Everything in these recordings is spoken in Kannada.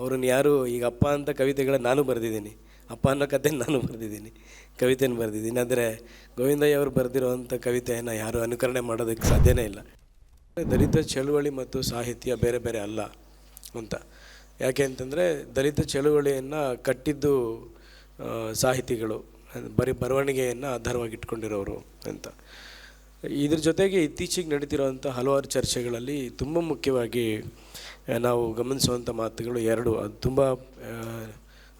ಅವ್ರನ್ನ ಯಾರು ಈಗ ಅಪ್ಪ ಅಂತ ಕವಿತೆಗಳ ನಾನು ಬರೆದಿದ್ದೀನಿ. ಅಪ್ಪ ಅನ್ನೋ ಕತೆ ನಾನು ಬರೆದಿದ್ದೀನಿ. ಕವಿತೆಯನ್ನು ಬರೆದಿದ್ದೀನಿ. ಆದರೆ ಗೋವಿಂದಯ್ಯ ಅವರು ಬರೆದಿರುವಂಥ ಕವಿತೆಯನ್ನು ಯಾರು ಅನುಕರಣೆ ಮಾಡೋದಕ್ಕೆ ಸಾಧ್ಯನೇ ಇಲ್ಲ. ದಲಿತ ಚಳುವಳಿ ಮತ್ತು ಸಾಹಿತ್ಯ ಬೇರೆ ಬೇರೆ ಅಲ್ಲ ಅಂತ. ಯಾಕೆ ಅಂತಂದರೆ ದಲಿತ ಚಳುವಳಿಯನ್ನು ಕಟ್ಟಿದ್ದು ಸಾಹಿತಿಗಳು, ಬರೀ ಬರವಣಿಗೆಯನ್ನು ಆಧಾರವಾಗಿಟ್ಕೊಂಡಿರೋರು ಅಂತ. ಇದ್ರ ಜೊತೆಗೆ ಇತ್ತೀಚೆಗೆ ನಡೀತಿರುವಂಥ ಹಲವಾರು ಚರ್ಚೆಗಳಲ್ಲಿ ತುಂಬ ಮುಖ್ಯವಾಗಿ ನಾವು ಗಮನಿಸುವಂಥ ಮಾತುಗಳು ಎರಡು. ಅದು ತುಂಬ